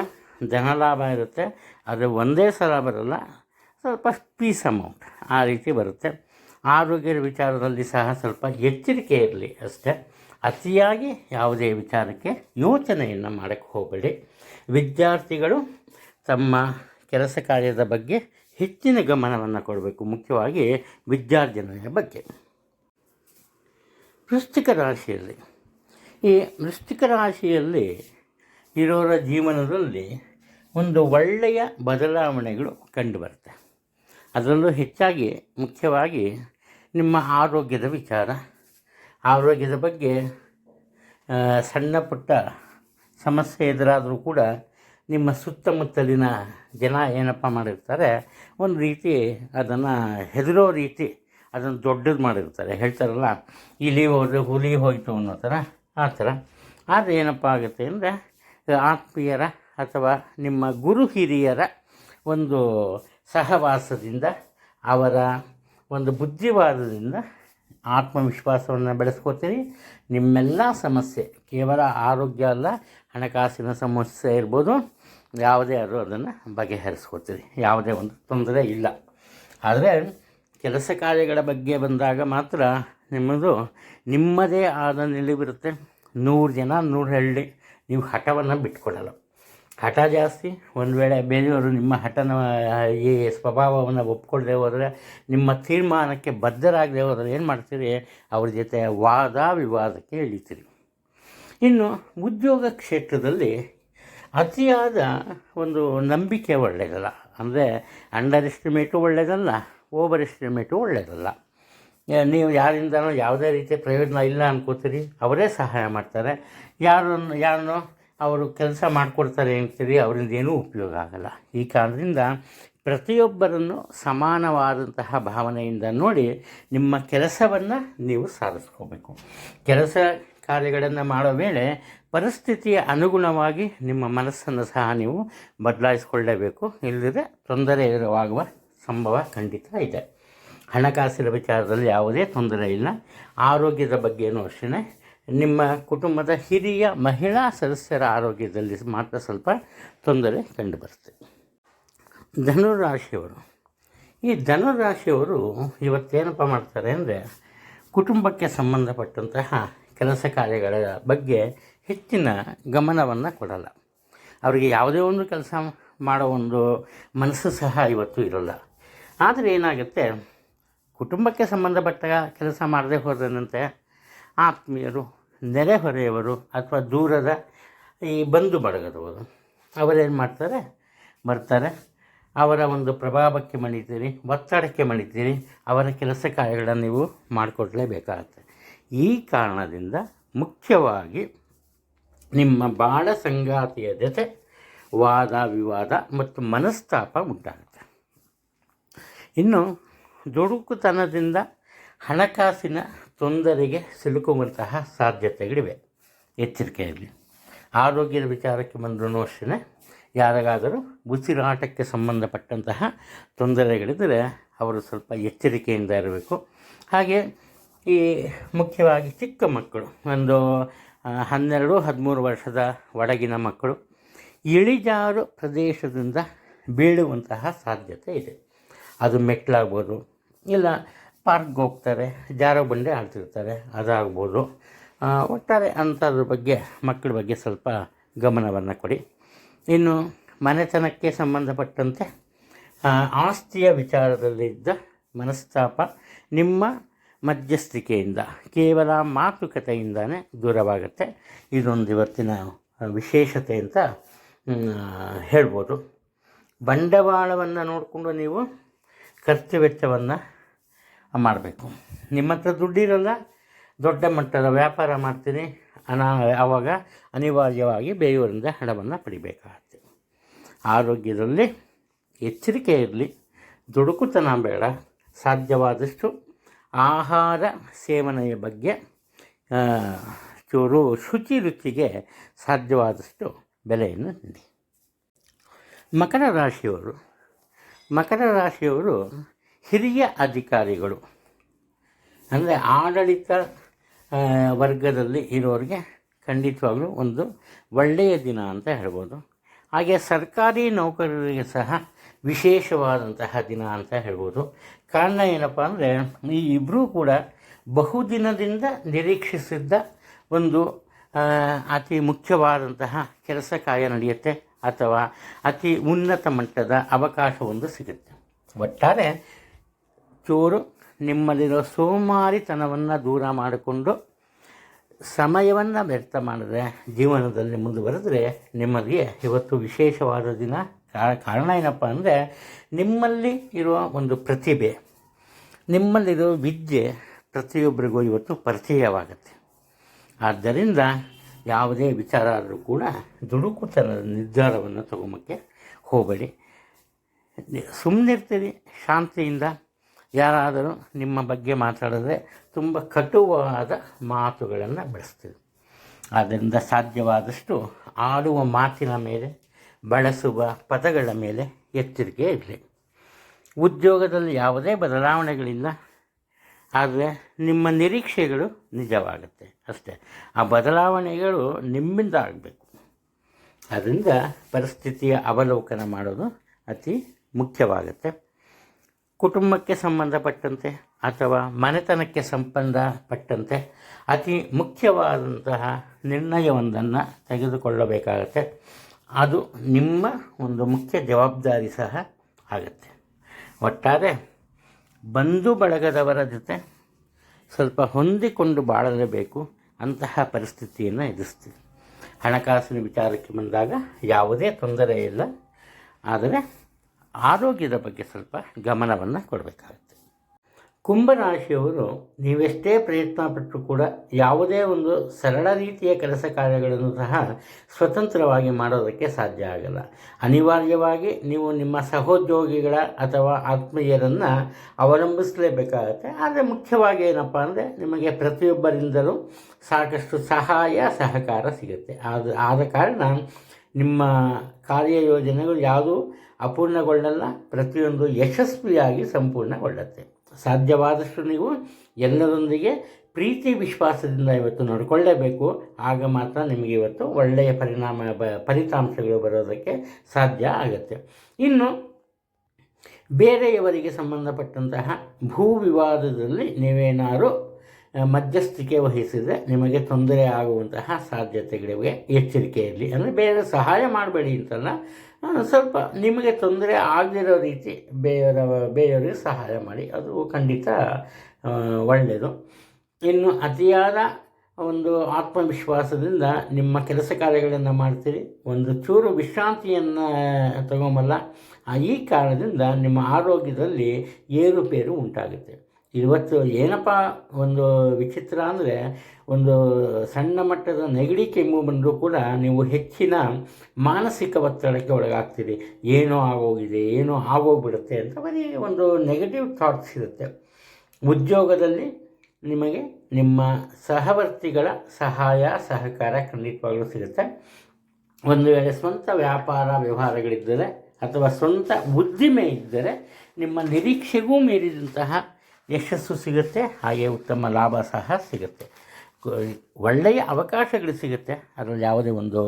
ಧನಲಾಭ ಇರುತ್ತೆ. ಅದು ಒಂದೇ ಸಲ ಬರಲ್ಲ ಸ್ವಲ್ಪ ಪೀಸ್ ಅಮೌಂಟ್ ಆ ರೀತಿ ಬರುತ್ತೆ. ಆರೋಗ್ಯದ ವಿಚಾರದಲ್ಲಿ ಸಹ ಸ್ವಲ್ಪ ಎಚ್ಚರಿಕೆ ಇರಲಿ ಅಷ್ಟೇ. ಅತಿಯಾಗಿ ಯಾವುದೇ ವಿಚಾರಕ್ಕೆ ಯೋಚನೆಯನ್ನು ಮಾಡೋಕ್ಕೆ ಹೋಗಬೇಡಿ. ವಿದ್ಯಾರ್ಥಿಗಳು ತಮ್ಮ ಕೆಲಸ ಕಾರ್ಯದ ಬಗ್ಗೆ ಹೆಚ್ಚಿನ ಗಮನವನ್ನು ಕೊಡಬೇಕು, ಮುಖ್ಯವಾಗಿ ವಿದ್ಯಾರ್ಜನೆಯ ಬಗ್ಗೆ. ವೃಷ್ಟಿಕ ರಾಶಿಯಲ್ಲಿ, ಈ ವೃಶ್ಚಿಕ ರಾಶಿಯಲ್ಲಿ ಇರೋರ ಜೀವನದಲ್ಲಿ ಒಂದು ಒಳ್ಳೆಯ ಬದಲಾವಣೆಗಳು ಕಂಡುಬರುತ್ತೆ ಅದರಲ್ಲೂ ಹೆಚ್ಚಾಗಿ ಮುಖ್ಯವಾಗಿ ನಿಮ್ಮ ಆರೋಗ್ಯದ ವಿಚಾರ. ಆರೋಗ್ಯದ ಬಗ್ಗೆ ಸಣ್ಣ ಪುಟ್ಟ ಸಮಸ್ಯೆ ಎದುರಾದರೂ ಕೂಡ ನಿಮ್ಮ ಸುತ್ತಮುತ್ತಲಿನ ಜನ ಏನಪ್ಪ ಮಾಡಿರ್ತಾರೆ, ಒಂದು ರೀತಿ ಅದನ್ನು ಹೆದರೋ ರೀತಿ ಅದನ್ನು ದೊಡ್ಡದು ಮಾಡಿರ್ತಾರೆ. ಹೇಳ್ತಾರಲ್ಲ ಇಲಿ ಹೋದರೆ ಹುಲಿ ಹೋಯಿತು ಅನ್ನೋ ಥರ, ಆ ಥರ. ಆದರೆ ಏನಪ್ಪ ಆಗುತ್ತೆ ಅಂದರೆ, ಆತ್ಮೀಯರ ಅಥವಾ ನಿಮ್ಮ ಗುರು ಹಿರಿಯರ ಒಂದು ಸಹವಾಸದಿಂದ, ಅವರ ಒಂದು ಬುದ್ಧಿವಾದದಿಂದ ಆತ್ಮವಿಶ್ವಾಸವನ್ನು ಬೆಳೆಸ್ಕೋತೀರಿ ನಿಮ್ಮೆಲ್ಲ ಸಮಸ್ಯೆ, ಕೇವಲ ಆರೋಗ್ಯ ಅಲ್ಲ, ಹಣಕಾಸಿನ ಸಮಸ್ಯೆ ಇರ್ಬೋದು, ಯಾವುದೇ ಆದರೂ ಅದನ್ನು ಬಗೆಹರಿಸ್ಕೋತೀರಿ ಯಾವುದೇ ಒಂದು ತೊಂದರೆ ಇಲ್ಲ. ಆದರೆ ಕೆಲಸ ಕಾರ್ಯಗಳ ಬಗ್ಗೆ ಬಂದಾಗ ಮಾತ್ರ ನಿಮ್ಮದು ನಿಮ್ಮದೇ ಆದ ನಿಲುವಿರುತ್ತೆ. ನೂರು ಜನ ನೂರು ಹಳ್ಳಿ, ನೀವು ಹಠವನ್ನು ಬಿಟ್ಕೊಡಲ್ಲ. ಹಠ ಜಾಸ್ತಿ. ಒಂದು ವೇಳೆ ಬೇರೆಯವರು ನಿಮ್ಮ ಹಠನ, ಈ ಸ್ವಭಾವವನ್ನು ಒಪ್ಕೊಳ್ಳದೆ ಹೋದರೆ, ನಿಮ್ಮ ತೀರ್ಮಾನಕ್ಕೆ ಬದ್ಧರಾಗದೆ ಹೋದರೆ ಏನು ಮಾಡ್ತೀರಿ? ಅವ್ರ ಜೊತೆ ವಾದ ವಿವಾದಕ್ಕೆ ಇಳಿತೀರಿ. ಇನ್ನು ಉದ್ಯೋಗ ಕ್ಷೇತ್ರದಲ್ಲಿ ಅತಿಯಾದ ಒಂದು ನಂಬಿಕೆ ಒಳ್ಳೆಯದಲ್ಲ ಅಂದರೆ ಅಂಡರ್ ಎಸ್ಟಿಮೇಟು ಒಳ್ಳೆಯದಲ್ಲ ಓವರ್ ಎಸ್ಟಿಮೇಟು ಒಳ್ಳೆಯದಲ್ಲ ನೀವು ಯಾರಿಂದನೋ ಯಾವುದೇ ರೀತಿಯ ಪ್ರಯೋಜನ ಇಲ್ಲ ಅನ್ಕೋತೀರಿ. ಅವರೇ ಸಹಾಯ ಮಾಡ್ತಾರೆ. ಯಾರನ್ನು, ಯಾರನ್ನೋ? ಅವರು ಕೆಲಸ ಮಾಡಿಕೊಡ್ತಾರೆ ಅಂತೀರಿ ಅವರಿಂದ ಏನೂ ಉಪಯೋಗ ಆಗಲ್ಲ. ಈ ಕಾರಣದಿಂದ ಪ್ರತಿಯೊಬ್ಬರನ್ನು ಸಮಾನವಾದಂತಹ ಭಾವನೆಯಿಂದ ನೋಡಿ ನಿಮ್ಮ ಕೆಲಸವನ್ನು ನೀವು ಸಾಧಿಸ್ಕೋಬೇಕು. ಕೆಲಸ ಕಾರ್ಯಗಳನ್ನು ಮಾಡೋ ವೇಳೆ ಪರಿಸ್ಥಿತಿಯ ಅನುಗುಣವಾಗಿ ನಿಮ್ಮ ಮನಸ್ಸನ್ನು ಸಹ ನೀವು ಬದಲಾಯಿಸಿಕೊಳ್ಳಬೇಕು. ಇಲ್ಲದೆ ತೊಂದರೆ ಎದುರಾಗುವ ಸಂಭವ ಖಂಡಿತ ಇದೆ. ಹಣಕಾಸಿನ ವಿಚಾರದಲ್ಲಿ ಯಾವುದೇ ತೊಂದರೆ ಇಲ್ಲ. ಆರೋಗ್ಯದ ಬಗ್ಗೆಯೂ ಅಷ್ಟೇ ನಿಮ್ಮ ಕುಟುಂಬದ ಹಿರಿಯ ಮಹಿಳಾ ಸದಸ್ಯರ ಆರೋಗ್ಯದಲ್ಲಿ ಮಾತ್ರ ಸ್ವಲ್ಪ ತೊಂದರೆ ಕಂಡುಬರುತ್ತೆ. ಧನುರಾಶಿಯವರು. ಈ ಧನುರಾಶಿಯವರು ಇವತ್ತೇನಪ್ಪ ಮಾಡ್ತಾರೆ ಅಂದರೆ ಕುಟುಂಬಕ್ಕೆ ಸಂಬಂಧಪಟ್ಟಂತಹ ಕೆಲಸ ಕಾರ್ಯಗಳ ಬಗ್ಗೆ ಹೆಚ್ಚಿನ ಗಮನವನ್ನು ಕೊಡಲ್ಲ. ಅವರಿಗೆ ಯಾವುದೇ ಒಂದು ಕೆಲಸ ಮಾಡೋ ಒಂದು ಮನಸ್ಸು ಸಹ ಇವತ್ತು ಇರೋಲ್ಲ. ಆದರೆ ಏನಾಗುತ್ತೆ? ಕುಟುಂಬಕ್ಕೆ ಸಂಬಂಧಪಟ್ಟ ಕೆಲಸ ಮಾಡದೆ ಹೋದನಂತೆ ಆತ್ಮೀಯರು ನೆರೆಹೊರೆಯವರು ಅಥವಾ ದೂರದ ಈ ಬಂಧು ಬಳಗದವರು, ಅವರೇನು ಮಾಡ್ತಾರೆ? ಬರ್ತಾರೆ. ಅವರ ಒಂದು ಪ್ರಭಾವಕ್ಕೆ ಮಣಿತೀರಿ, ಒತ್ತಡಕ್ಕೆ ಮಣಿತೀರಿ, ಅವರ ಕೆಲಸ ಕಾರ್ಯಗಳನ್ನು ನೀವು ಮಾಡಿಕೊಡ್ಲೇಬೇಕಾಗತ್ತೆ. ಈ ಕಾರಣದಿಂದ ಮುಖ್ಯವಾಗಿ ನಿಮ್ಮ ಬಾಳ ಸಂಗಾತಿಯ ಜೊತೆ ವಾದ ವಿವಾದ ಮತ್ತು ಮನಸ್ತಾಪ ಉಂಟಾಗುತ್ತೆ. ಇನ್ನು ದುಡುಕುತನದಿಂದ ಹಣಕಾಸಿನ ತೊಂದರೆಗೆ ಸಿಲುಕುವಂತಹ ಸಾಧ್ಯತೆಗಳಿವೆ. ಎಚ್ಚರಿಕೆಯಲ್ಲಿ. ಆರೋಗ್ಯದ ವಿಚಾರಕ್ಕೆ ಬಂದರೂ ಅಷ್ಟೇ ಯಾರಿಗಾದರೂ ಉಸಿರಾಟಕ್ಕೆ ಸಂಬಂಧಪಟ್ಟಂತಹ ತೊಂದರೆಗಳಿದ್ದರೆ ಅವರು ಸ್ವಲ್ಪ ಎಚ್ಚರಿಕೆಯಿಂದ ಇರಬೇಕು. ಹಾಗೆ ಈ ಮುಖ್ಯವಾಗಿ ಚಿಕ್ಕ ಮಕ್ಕಳು, ಒಂದು ಹನ್ನೆರಡು, ಹದಿಮೂರು ವರ್ಷದ ಒಡಗಿನ ಮಕ್ಕಳು, ಇಳಿಜಾರು ಪ್ರದೇಶದಿಂದ ಬೀಳುವಂತಹ ಸಾಧ್ಯತೆ ಇದೆ. ಅದು ಮೆಟ್ಲಾಗ್ಬೋದು, ಇಲ್ಲ ಪಾರ್ಕ್ಗೆ ಹೋಗ್ತಾರೆ, ಜಾರೋ ಬಂಡೆ ಆಡ್ತಿರ್ತಾರೆ, ಅದಾಗ್ಬೋದು. ಒಟ್ಟಾರೆ ಅಂಥದ್ರ ಬಗ್ಗೆ ಮಕ್ಕಳ ಬಗ್ಗೆ ಸ್ವಲ್ಪ ಗಮನವನ್ನು ಕೊಡಿ. ಇನ್ನು ಮನೆತನಕ್ಕೆ ಸಂಬಂಧಪಟ್ಟಂತೆ ಆಸ್ತಿಯ ವಿಚಾರದಲ್ಲಿದ್ದ ಮನಸ್ತಾಪ ನಿಮ್ಮ ಮಧ್ಯಸ್ಥಿಕೆಯಿಂದ, ಕೇವಲ ಮಾತುಕತೆಯಿಂದನೇ ದೂರವಾಗುತ್ತೆ. ಇದೊಂದು ಇವತ್ತಿನ ವಿಶೇಷತೆ ಅಂತ ಹೇಳ್ಬೋದು. ಬಂಡವಾಳವನ್ನು ನೋಡಿಕೊಂಡು ನೀವು ಖರ್ಚು ವೆಚ್ಚವನ್ನು ಮಾಡಬೇಕು. ನಿಮ್ಮ ಹತ್ರ ದುಡ್ಡಿರಲ್ಲ, ದೊಡ್ಡ ಮಟ್ಟದ ವ್ಯಾಪಾರ ಮಾಡ್ತೀನಿ. ಅನಾ ಆವಾಗ ಅನಿವಾರ್ಯವಾಗಿ ಬೇರೆಯವರಿಂದ ಹಣವನ್ನು ಪಡಿಬೇಕಾಗುತ್ತೆ. ಆರೋಗ್ಯದಲ್ಲಿ ಎಚ್ಚರಿಕೆ ಇರಲಿ. ದುಡುಕುತನ ಬೇಡ. ಸಾಧ್ಯವಾದಷ್ಟು ಆಹಾರ ಸೇವನೆಯ ಬಗ್ಗೆ ಚೂರು ಶುಚಿ ರುಚಿಗೆ ಸಾಧ್ಯವಾದಷ್ಟು ಬೆಲೆಯನ್ನು ನೀಡಿ. ಮಕರ ರಾಶಿಯವರು ಮಕರ ರಾಶಿಯವರು ಹಿರಿಯ ಅಧಿಕಾರಿಗಳು, ಅಂದರೆ ಆಡಳಿತ ವರ್ಗದಲ್ಲಿ ಇರೋರಿಗೆ ಖಂಡಿತವಾಗಲೂ ಒಂದು ಒಳ್ಳೆಯ ದಿನ ಅಂತ ಹೇಳ್ಬೋದು. ಹಾಗೆ ಸರ್ಕಾರಿ ನೌಕರರಿಗೆ ಸಹ ವಿಶೇಷವಾದಂತಹ ದಿನ ಅಂತ ಹೇಳ್ಬೋದು. ಕಾರಣ ಏನಪ್ಪ ಅಂದರೆ, ಈ ಇಬ್ಬರೂ ಕೂಡ ಬಹುದಿನದಿಂದ ನಿರೀಕ್ಷಿಸಿದ್ದ ಒಂದು ಅತಿ ಮುಖ್ಯವಾದಂತಹ ಕೆಲಸ ಕಾರ್ಯ ನಡೆಯುತ್ತೆ ಅಥವಾ ಅತಿ ಉನ್ನತ ಮಟ್ಟದ ಅವಕಾಶವೊಂದು ಸಿಗುತ್ತೆ. ಒಟ್ಟಾರೆ ಚೂರು ನಿಮ್ಮಲ್ಲಿರೋ ಸೋಮಾರಿತನವನ್ನು ದೂರ ಮಾಡಿಕೊಂಡು ಸಮಯವನ್ನು ವ್ಯರ್ಥ ಮಾಡಿದ್ರೆ ಜೀವನದಲ್ಲಿ ಮುಂದುವರೆದ್ರೆ ನಿಮಗೆ ಇವತ್ತು ವಿಶೇಷವಾದ ದಿನ. ಕಾರಣ ಏನಪ್ಪ ಅಂದರೆ ನಿಮ್ಮಲ್ಲಿ ಇರುವ ಒಂದು ಪ್ರತಿಭೆ, ನಿಮ್ಮಲ್ಲಿರೋ ವಿದ್ಯೆ ಪ್ರತಿಯೊಬ್ಬರಿಗೂ ಇವತ್ತು ಪರಿಚಯವಾಗುತ್ತೆ. ಆದ್ದರಿಂದ ಯಾವುದೇ ವಿಚಾರ ಆದರೂ ಕೂಡ ದುಡುಕುತನದ ನಿರ್ಧಾರವನ್ನು ತಗೊಂಬಕ್ಕೆ ಹೋಗಬೇಡಿ. ಸುಮ್ಮನಿರ್ತೀರಿ ಶಾಂತಿಯಿಂದ ಯಾರಾದರೂ ನಿಮ್ಮ ಬಗ್ಗೆ ಮಾತಾಡಿದ್ರೆ ತುಂಬ ಕಟುವಾದ ಮಾತುಗಳನ್ನು ಬಳಸ್ತೀವಿ ಆದ್ದರಿಂದ ಸಾಧ್ಯವಾದಷ್ಟು ಆಡುವ ಮಾತಿನ ಮೇಲೆ, ಬಳಸುವ ಪದಗಳ ಮೇಲೆ ಎಚ್ಚರಿಕೆ ಇರಲಿ. ಉದ್ಯೋಗದಲ್ಲಿ ಯಾವುದೇ ಬದಲಾವಣೆಗಳಿಲ್ಲ, ಆದರೆ ನಿಮ್ಮ ನಿರೀಕ್ಷೆಗಳು ನಿಜವಾಗುತ್ತೆ. ಅಷ್ಟೇ, ಆ ಬದಲಾವಣೆಗಳು ನಿಮ್ಮಿಂದ ಆಗಬೇಕು. ಅದರಿಂದ ಪರಿಸ್ಥಿತಿಯ ಅವಲೋಕನ ಮಾಡೋದು ಅತಿ ಮುಖ್ಯವಾಗುತ್ತೆ. ಕುಟುಂಬಕ್ಕೆ ಸಂಬಂಧಪಟ್ಟಂತೆ ಅಥವಾ ಮನೆತನಕ್ಕೆ ಸಂಬಂಧಪಟ್ಟಂತೆ ಅತಿ ಮುಖ್ಯವಾದಂತಹ ನಿರ್ಣಯವೊಂದನ್ನು ತೆಗೆದುಕೊಳ್ಳಬೇಕಾಗತ್ತೆ. ಅದು ನಿಮ್ಮ ಒಂದು ಮುಖ್ಯ ಜವಾಬ್ದಾರಿ ಸಹ ಆಗುತ್ತೆ. ಒಟ್ಟಾರೆ ಬಂಧು ಬಳಗದವರ ಜೊತೆ ಸ್ವಲ್ಪ ಹೊಂದಿಕೊಂಡು ಬಾಳಲೇಬೇಕು ಅಂತಹ ಪರಿಸ್ಥಿತಿಯನ್ನು ಎದುರಿಸ್ತೀವಿ. ಹಣಕಾಸಿನ ವಿಚಾರಕ್ಕೆ ಬಂದಾಗ ಯಾವುದೇ ತೊಂದರೆ ಇಲ್ಲ. ಆದರೆ ಆರೋಗ್ಯದ ಬಗ್ಗೆ ಸ್ವಲ್ಪ ಗಮನವನ್ನು ಕೊಡಬೇಕಾಗುತ್ತೆ. ಕುಂಭರಾಶಿಯವರು ನೀವೆಷ್ಟೇ ಪ್ರಯತ್ನ ಪಟ್ಟರೂ ಕೂಡ ಯಾವುದೇ ಒಂದು ಸರಳ ರೀತಿಯ ಕೆಲಸ ಕಾರ್ಯಗಳನ್ನು ಸಹ ಸ್ವತಂತ್ರವಾಗಿ ಮಾಡೋದಕ್ಕೆ ಸಾಧ್ಯ ಆಗಲ್ಲ. ಅನಿವಾರ್ಯವಾಗಿ ನೀವು ನಿಮ್ಮ ಸಹೋದ್ಯೋಗಿಗಳ ಅಥವಾ ಆತ್ಮೀಯರನ್ನು ಅವಲಂಬಿಸಲೇಬೇಕಾಗುತ್ತೆ. ಆದರೆ ಮುಖ್ಯವಾಗಿ ಏನಪ್ಪ ಅಂದರೆ ನಿಮಗೆ ಪ್ರತಿಯೊಬ್ಬರಿಂದಲೂ ಸಾಕಷ್ಟು ಸಹಾಯ, ಸಹಕಾರ ಸಿಗುತ್ತೆ. ಆದ ಆದ ಕಾರಣ ನಿಮ್ಮ ಕಾರ್ಯಯೋಜನೆಗಳು ಯಾವುದೂ ಅಪೂರ್ಣಗೊಳ್ಳಲ್ಲ, ಪ್ರತಿಯೊಂದು ಯಶಸ್ವಿಯಾಗಿ ಸಂಪೂರ್ಣಗೊಳ್ಳುತ್ತೆ. ಸಾಧ್ಯವಾದಷ್ಟು ನೀವು ಎಲ್ಲರೊಂದಿಗೆ ಪ್ರೀತಿ ವಿಶ್ವಾಸದಿಂದ ಇವತ್ತು ನಡ್ಕೊಳ್ಳೇಬೇಕು. ಆಗ ಮಾತ್ರ ನಿಮಗೆ ಇವತ್ತು ಒಳ್ಳೆಯ ಪರಿಣಾಮ, ಬ, ಫಲಿತಾಂಶಗಳು ಬರೋದಕ್ಕೆ ಸಾಧ್ಯ ಆಗುತ್ತೆ. ಇನ್ನು, ಬೇರೆಯವರಿಗೆ ಸಂಬಂಧಪಟ್ಟಂತಹ ಭೂ ವಿವಾದದಲ್ಲಿ ನೀವೇನಾದರೂ ಮಧ್ಯಸ್ಥಿಕೆ ವಹಿಸಿದರೆ ನಿಮಗೆ ತೊಂದರೆ ಆಗುವಂತಹ ಸಾಧ್ಯತೆಗಳಿವೆ. ಎಚ್ಚರಿಕೆ ಇರಲಿ ಅಂದರೆ ಬೇರೆ ಸಹಾಯ ಮಾಡಬೇಡಿ ಅಂತಲ್ಲ ಸ್ವಲ್ಪ ನಿಮಗೆ ತೊಂದರೆ ಆಗದಿರೋ ರೀತಿ ಬೇರೆಯವರ ಬೇರೆಯವರಿಗೆ ಸಹಾಯ ಮಾಡಿ. ಅದು ಖಂಡಿತ ಒಳ್ಳೆಯದು ಇನ್ನು ಅತಿಯಾದ ಒಂದು ಆತ್ಮವಿಶ್ವಾಸದಿಂದ ನಿಮ್ಮ ಕೆಲಸ ಕಾರ್ಯಗಳನ್ನು ಮಾಡ್ತೀರಿ. ಒಂದು ಚೂರು ವಿಶ್ರಾಂತಿಯನ್ನು ತಗೊಂಬಲ್ಲ. ಈ ಕಾರಣದಿಂದ ನಿಮ್ಮ ಆರೋಗ್ಯದಲ್ಲಿ ಏರುಪೇರು ಉಂಟಾಗುತ್ತೆ. ಇವತ್ತು ಏನಪ್ಪ ಒಂದು ವಿಚಿತ್ರ ಅಂದರೆ ಒಂದು ಸಣ್ಣ ಮಟ್ಟದ ನೆಗಡಿ ಕೆಮ್ಮು ಬಂದರೂ ಕೂಡ ನೀವು ಹೆಚ್ಚಿನ ಮಾನಸಿಕ ಒತ್ತಡಕ್ಕೆ ಒಳಗಾಗ್ತೀರಿ. ಏನೋ ಆಗೋಗಿದೆ, ಏನೋ ಆಗೋಗ್ಬಿಡುತ್ತೆ ಅಂತ ಬರೀ ಒಂದು ನೆಗೆಟಿವ್ ಥಾಟ್ಸ್ ಇರುತ್ತೆ. ಉದ್ಯೋಗದಲ್ಲಿ ನಿಮಗೆ ನಿಮ್ಮ ಸಹವರ್ತಿಗಳ ಸಹಾಯ, ಸಹಕಾರ ಖಂಡಿತವಾಗಲೂ ಸಿಗುತ್ತೆ. ಒಂದು ವೇಳೆ ಸ್ವಂತ ವ್ಯಾಪಾರ ವ್ಯವಹಾರಗಳಿದ್ದರೆ ಅಥವಾ ಸ್ವಂತ ಉದ್ದಿಮೆ ಇದ್ದರೆ ನಿಮ್ಮ ನಿರೀಕ್ಷೆಗೂ ಮೀರಿದಂತಹ ಯಶಸ್ಸು ಸಿಗುತ್ತೆ, ಹಾಗೆ ಉತ್ತಮ ಲಾಭ ಸಹ ಸಿಗುತ್ತೆ. ಒಳ್ಳೆಯ ಅವಕಾಶಗಳು ಸಿಗುತ್ತೆ, ಅದರಲ್ಲಿ ಯಾವುದೇ ಒಂದು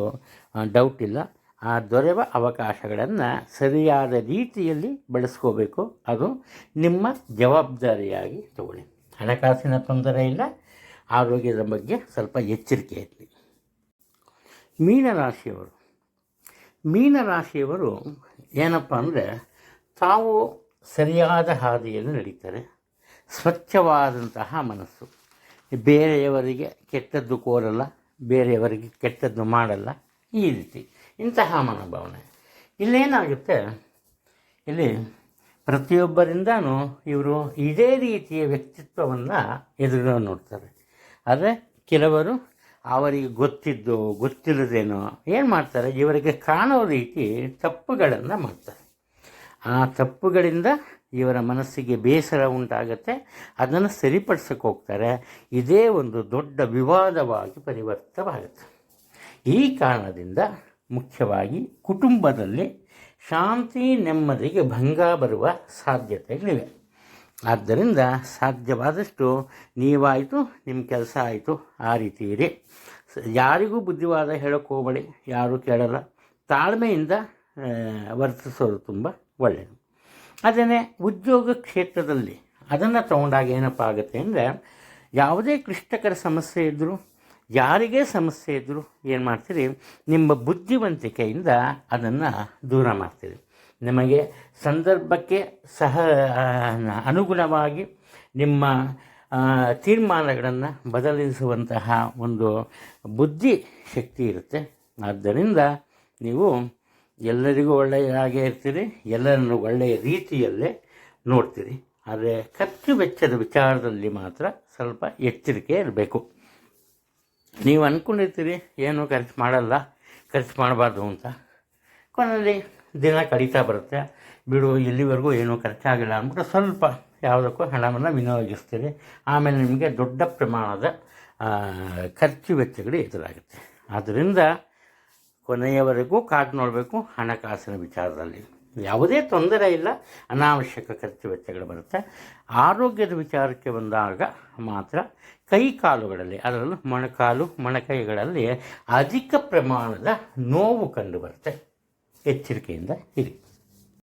ಡೌಟ್ ಇಲ್ಲ. ಆ, ದೊರೆವ ಅವಕಾಶಗಳನ್ನು ಸರಿಯಾದ ರೀತಿಯಲ್ಲಿ ಬಳಸ್ಕೋಬೇಕು. ಅದು ನಿಮ್ಮ ಜವಾಬ್ದಾರಿಯಾಗಿ ತಗೊಳ್ಳಿ. ಹಣಕಾಸಿನ ತೊಂದರೆ ಇಲ್ಲ, ಆರೋಗ್ಯದ ಬಗ್ಗೆ ಸ್ವಲ್ಪ ಎಚ್ಚರಿಕೆ ಇರಲಿ. ಮೀನರಾಶಿಯವರು. ಮೀನರಾಶಿಯವರು ಏನಪ್ಪ ಅಂದರೆ ತಾವು ಸರಿಯಾದ ಹಾದಿಯಲ್ಲಿ ನಡೀತಾರೆ. ಸ್ವಚ್ಛವಾದಂತಹ ಮನಸ್ಸು. ಬೇರೆಯವರಿಗೆ ಕೆಟ್ಟದ್ದು ಕೋರಲ್ಲ, ಬೇರೆಯವರಿಗೆ ಕೆಟ್ಟದ್ದು ಮಾಡಲ್ಲ. ಈ ರೀತಿ ಇಂತಹ ಮನೋಭಾವನೆ. ಇಲ್ಲೇನಾಗುತ್ತೆ ಇಲ್ಲಿ ಪ್ರತಿಯೊಬ್ಬರಿಂದನೂ ಇವರು ಇದೇ ರೀತಿಯ ವ್ಯಕ್ತಿತ್ವವನ್ನು ಎದುರು ನೋಡ್ತಾರೆ. ಆದರೆ ಕೆಲವರು ಅವರಿಗೆ ಗೊತ್ತಿದ್ದು, ಗೊತ್ತಿಲ್ಲದೇನೋ ಏನು ಮಾಡ್ತಾರೆ? ಇವರಿಗೆ ಕಾಣೋ ರೀತಿ ತಪ್ಪುಗಳನ್ನು ಮಾಡ್ತಾರೆ. ಆ ತಪ್ಪುಗಳಿಂದ ಇವರ ಮನಸ್ಸಿಗೆ ಬೇಸರ ಉಂಟಾಗುತ್ತೆ. ಅದನ್ನು ಸರಿಪಡಿಸಕ್ಕೆ ಹೋಗ್ತಾರೆ. ಇದೇ ಒಂದು ದೊಡ್ಡ ವಿವಾದವಾಗಿ ಪರಿವರ್ತವಾಗುತ್ತೆ. ಈ ಕಾರಣದಿಂದ ಮುಖ್ಯವಾಗಿ ಕುಟುಂಬದಲ್ಲಿ ಶಾಂತಿ, ನೆಮ್ಮದಿಗೆ ಭಂಗ ಬರುವ ಸಾಧ್ಯತೆಗಳಿವೆ. ಆದ್ದರಿಂದ ಸಾಧ್ಯವಾದಷ್ಟು ನೀವಾಯಿತು ನಿಮ್ಮ ಕೆಲಸ ಆಯಿತು, ಆ ರೀತಿ ಇರಿ. ಯಾರಿಗೂ ಬುದ್ಧಿವಾದ ಹೇಳೋಕ್ಕೆ ಹೋಗಬೇಡಿ, ಯಾರೂ ಕೇಳಲ್ಲ. ತಾಳ್ಮೆಯಿಂದ ವರ್ತಿಸೋದು ತುಂಬ ಒಳ್ಳೆಯದು ಅದನ್ನೇ ಉದ್ಯೋಗ ಕ್ಷೇತ್ರದಲ್ಲಿ ಅದನ್ನು ತಗೊಂಡಾಗ ಏನಪ್ಪ ಆಗುತ್ತೆ ಅಂದರೆ ಯಾವುದೇ ಕ್ಲಿಷ್ಟಕರ ಸಮಸ್ಯೆ ಇದ್ದರೂ, ಯಾರಿಗೆ ಸಮಸ್ಯೆ ಇದ್ದರೂ ಏನು ಮಾಡ್ತೀರಿ? ನಿಮ್ಮ ಬುದ್ಧಿವಂತಿಕೆಯಿಂದ ಅದನ್ನು ದೂರ ಮಾಡ್ತೀರಿ. ನಿಮಗೆ ಸಂದರ್ಭಕ್ಕೆ ಸಹ ಅನುಗುಣವಾಗಿ ನಿಮ್ಮ ತೀರ್ಮಾನಗಳನ್ನು ಬದಲಿಸುವಂತಹ ಒಂದು ಬುದ್ಧಿ ಶಕ್ತಿ ಇರುತ್ತೆ. ಆದ್ದರಿಂದ ನೀವು ಎಲ್ಲರಿಗೂ ಒಳ್ಳೆಯದಾಗೇ ಇರ್ತೀರಿ, ಎಲ್ಲರನ್ನು ಒಳ್ಳೆಯ ರೀತಿಯಲ್ಲೇ ನೋಡ್ತೀರಿ. ಆದರೆ ಖರ್ಚು ವೆಚ್ಚದ ವಿಚಾರದಲ್ಲಿ ಮಾತ್ರ ಸ್ವಲ್ಪ ಎಚ್ಚರಿಕೆ ಇರಬೇಕು. ನೀವು ಅಂದ್ಕೊಂಡಿರ್ತೀರಿ ಏನು ಖರ್ಚು ಮಾಡಲ್ಲ, ಖರ್ಚು ಮಾಡಬಾರ್ದು ಅಂತ. ಕೊನೆಯಲ್ಲಿ ದಿನ ಕಡಿತಾ ಬರುತ್ತೆ. ಬಿಡು, ಇಲ್ಲಿವರೆಗೂ ಏನೂ ಖರ್ಚಾಗಿಲ್ಲ ಅಂದ್ಬಿಟ್ಟು ಸ್ವಲ್ಪ ಯಾವುದಕ್ಕೂ ಹಣವನ್ನು ವಿನಿಯೋಗಿಸ್ತೀರಿ. ಆಮೇಲೆ ನಿಮಗೆ ದೊಡ್ಡ ಪ್ರಮಾಣದ ಖರ್ಚು ವೆಚ್ಚಗಳು ಎದುರಾಗುತ್ತೆ. ಆದ್ದರಿಂದ ಕೊನೆಯವರೆಗೂ ಕಾದು ನೋಡಬೇಕು ಹಣಕಾಸಿನ ವಿಚಾರದಲ್ಲಿ. ಯಾವುದೇ ತೊಂದರೆ ಇಲ್ಲ, ಅನಾವಶ್ಯಕ ಖರ್ಚು ವೆಚ್ಚಗಳು ಬರುತ್ತೆ. ಆರೋಗ್ಯದ ವಿಚಾರಕ್ಕೆ ಬಂದಾಗ ಮಾತ್ರ ಕೈ ಕಾಲುಗಳಲ್ಲಿ, ಅದರಲ್ಲೂ ಮೊಣಕಾಲು, ಮೊಣಕೈಗಳಲ್ಲಿ ಅಧಿಕ ಪ್ರಮಾಣದ ನೋವು ಕಂಡುಬರುತ್ತೆ. ಎಚ್ಚರಿಕೆಯಿಂದ ಇರಿ.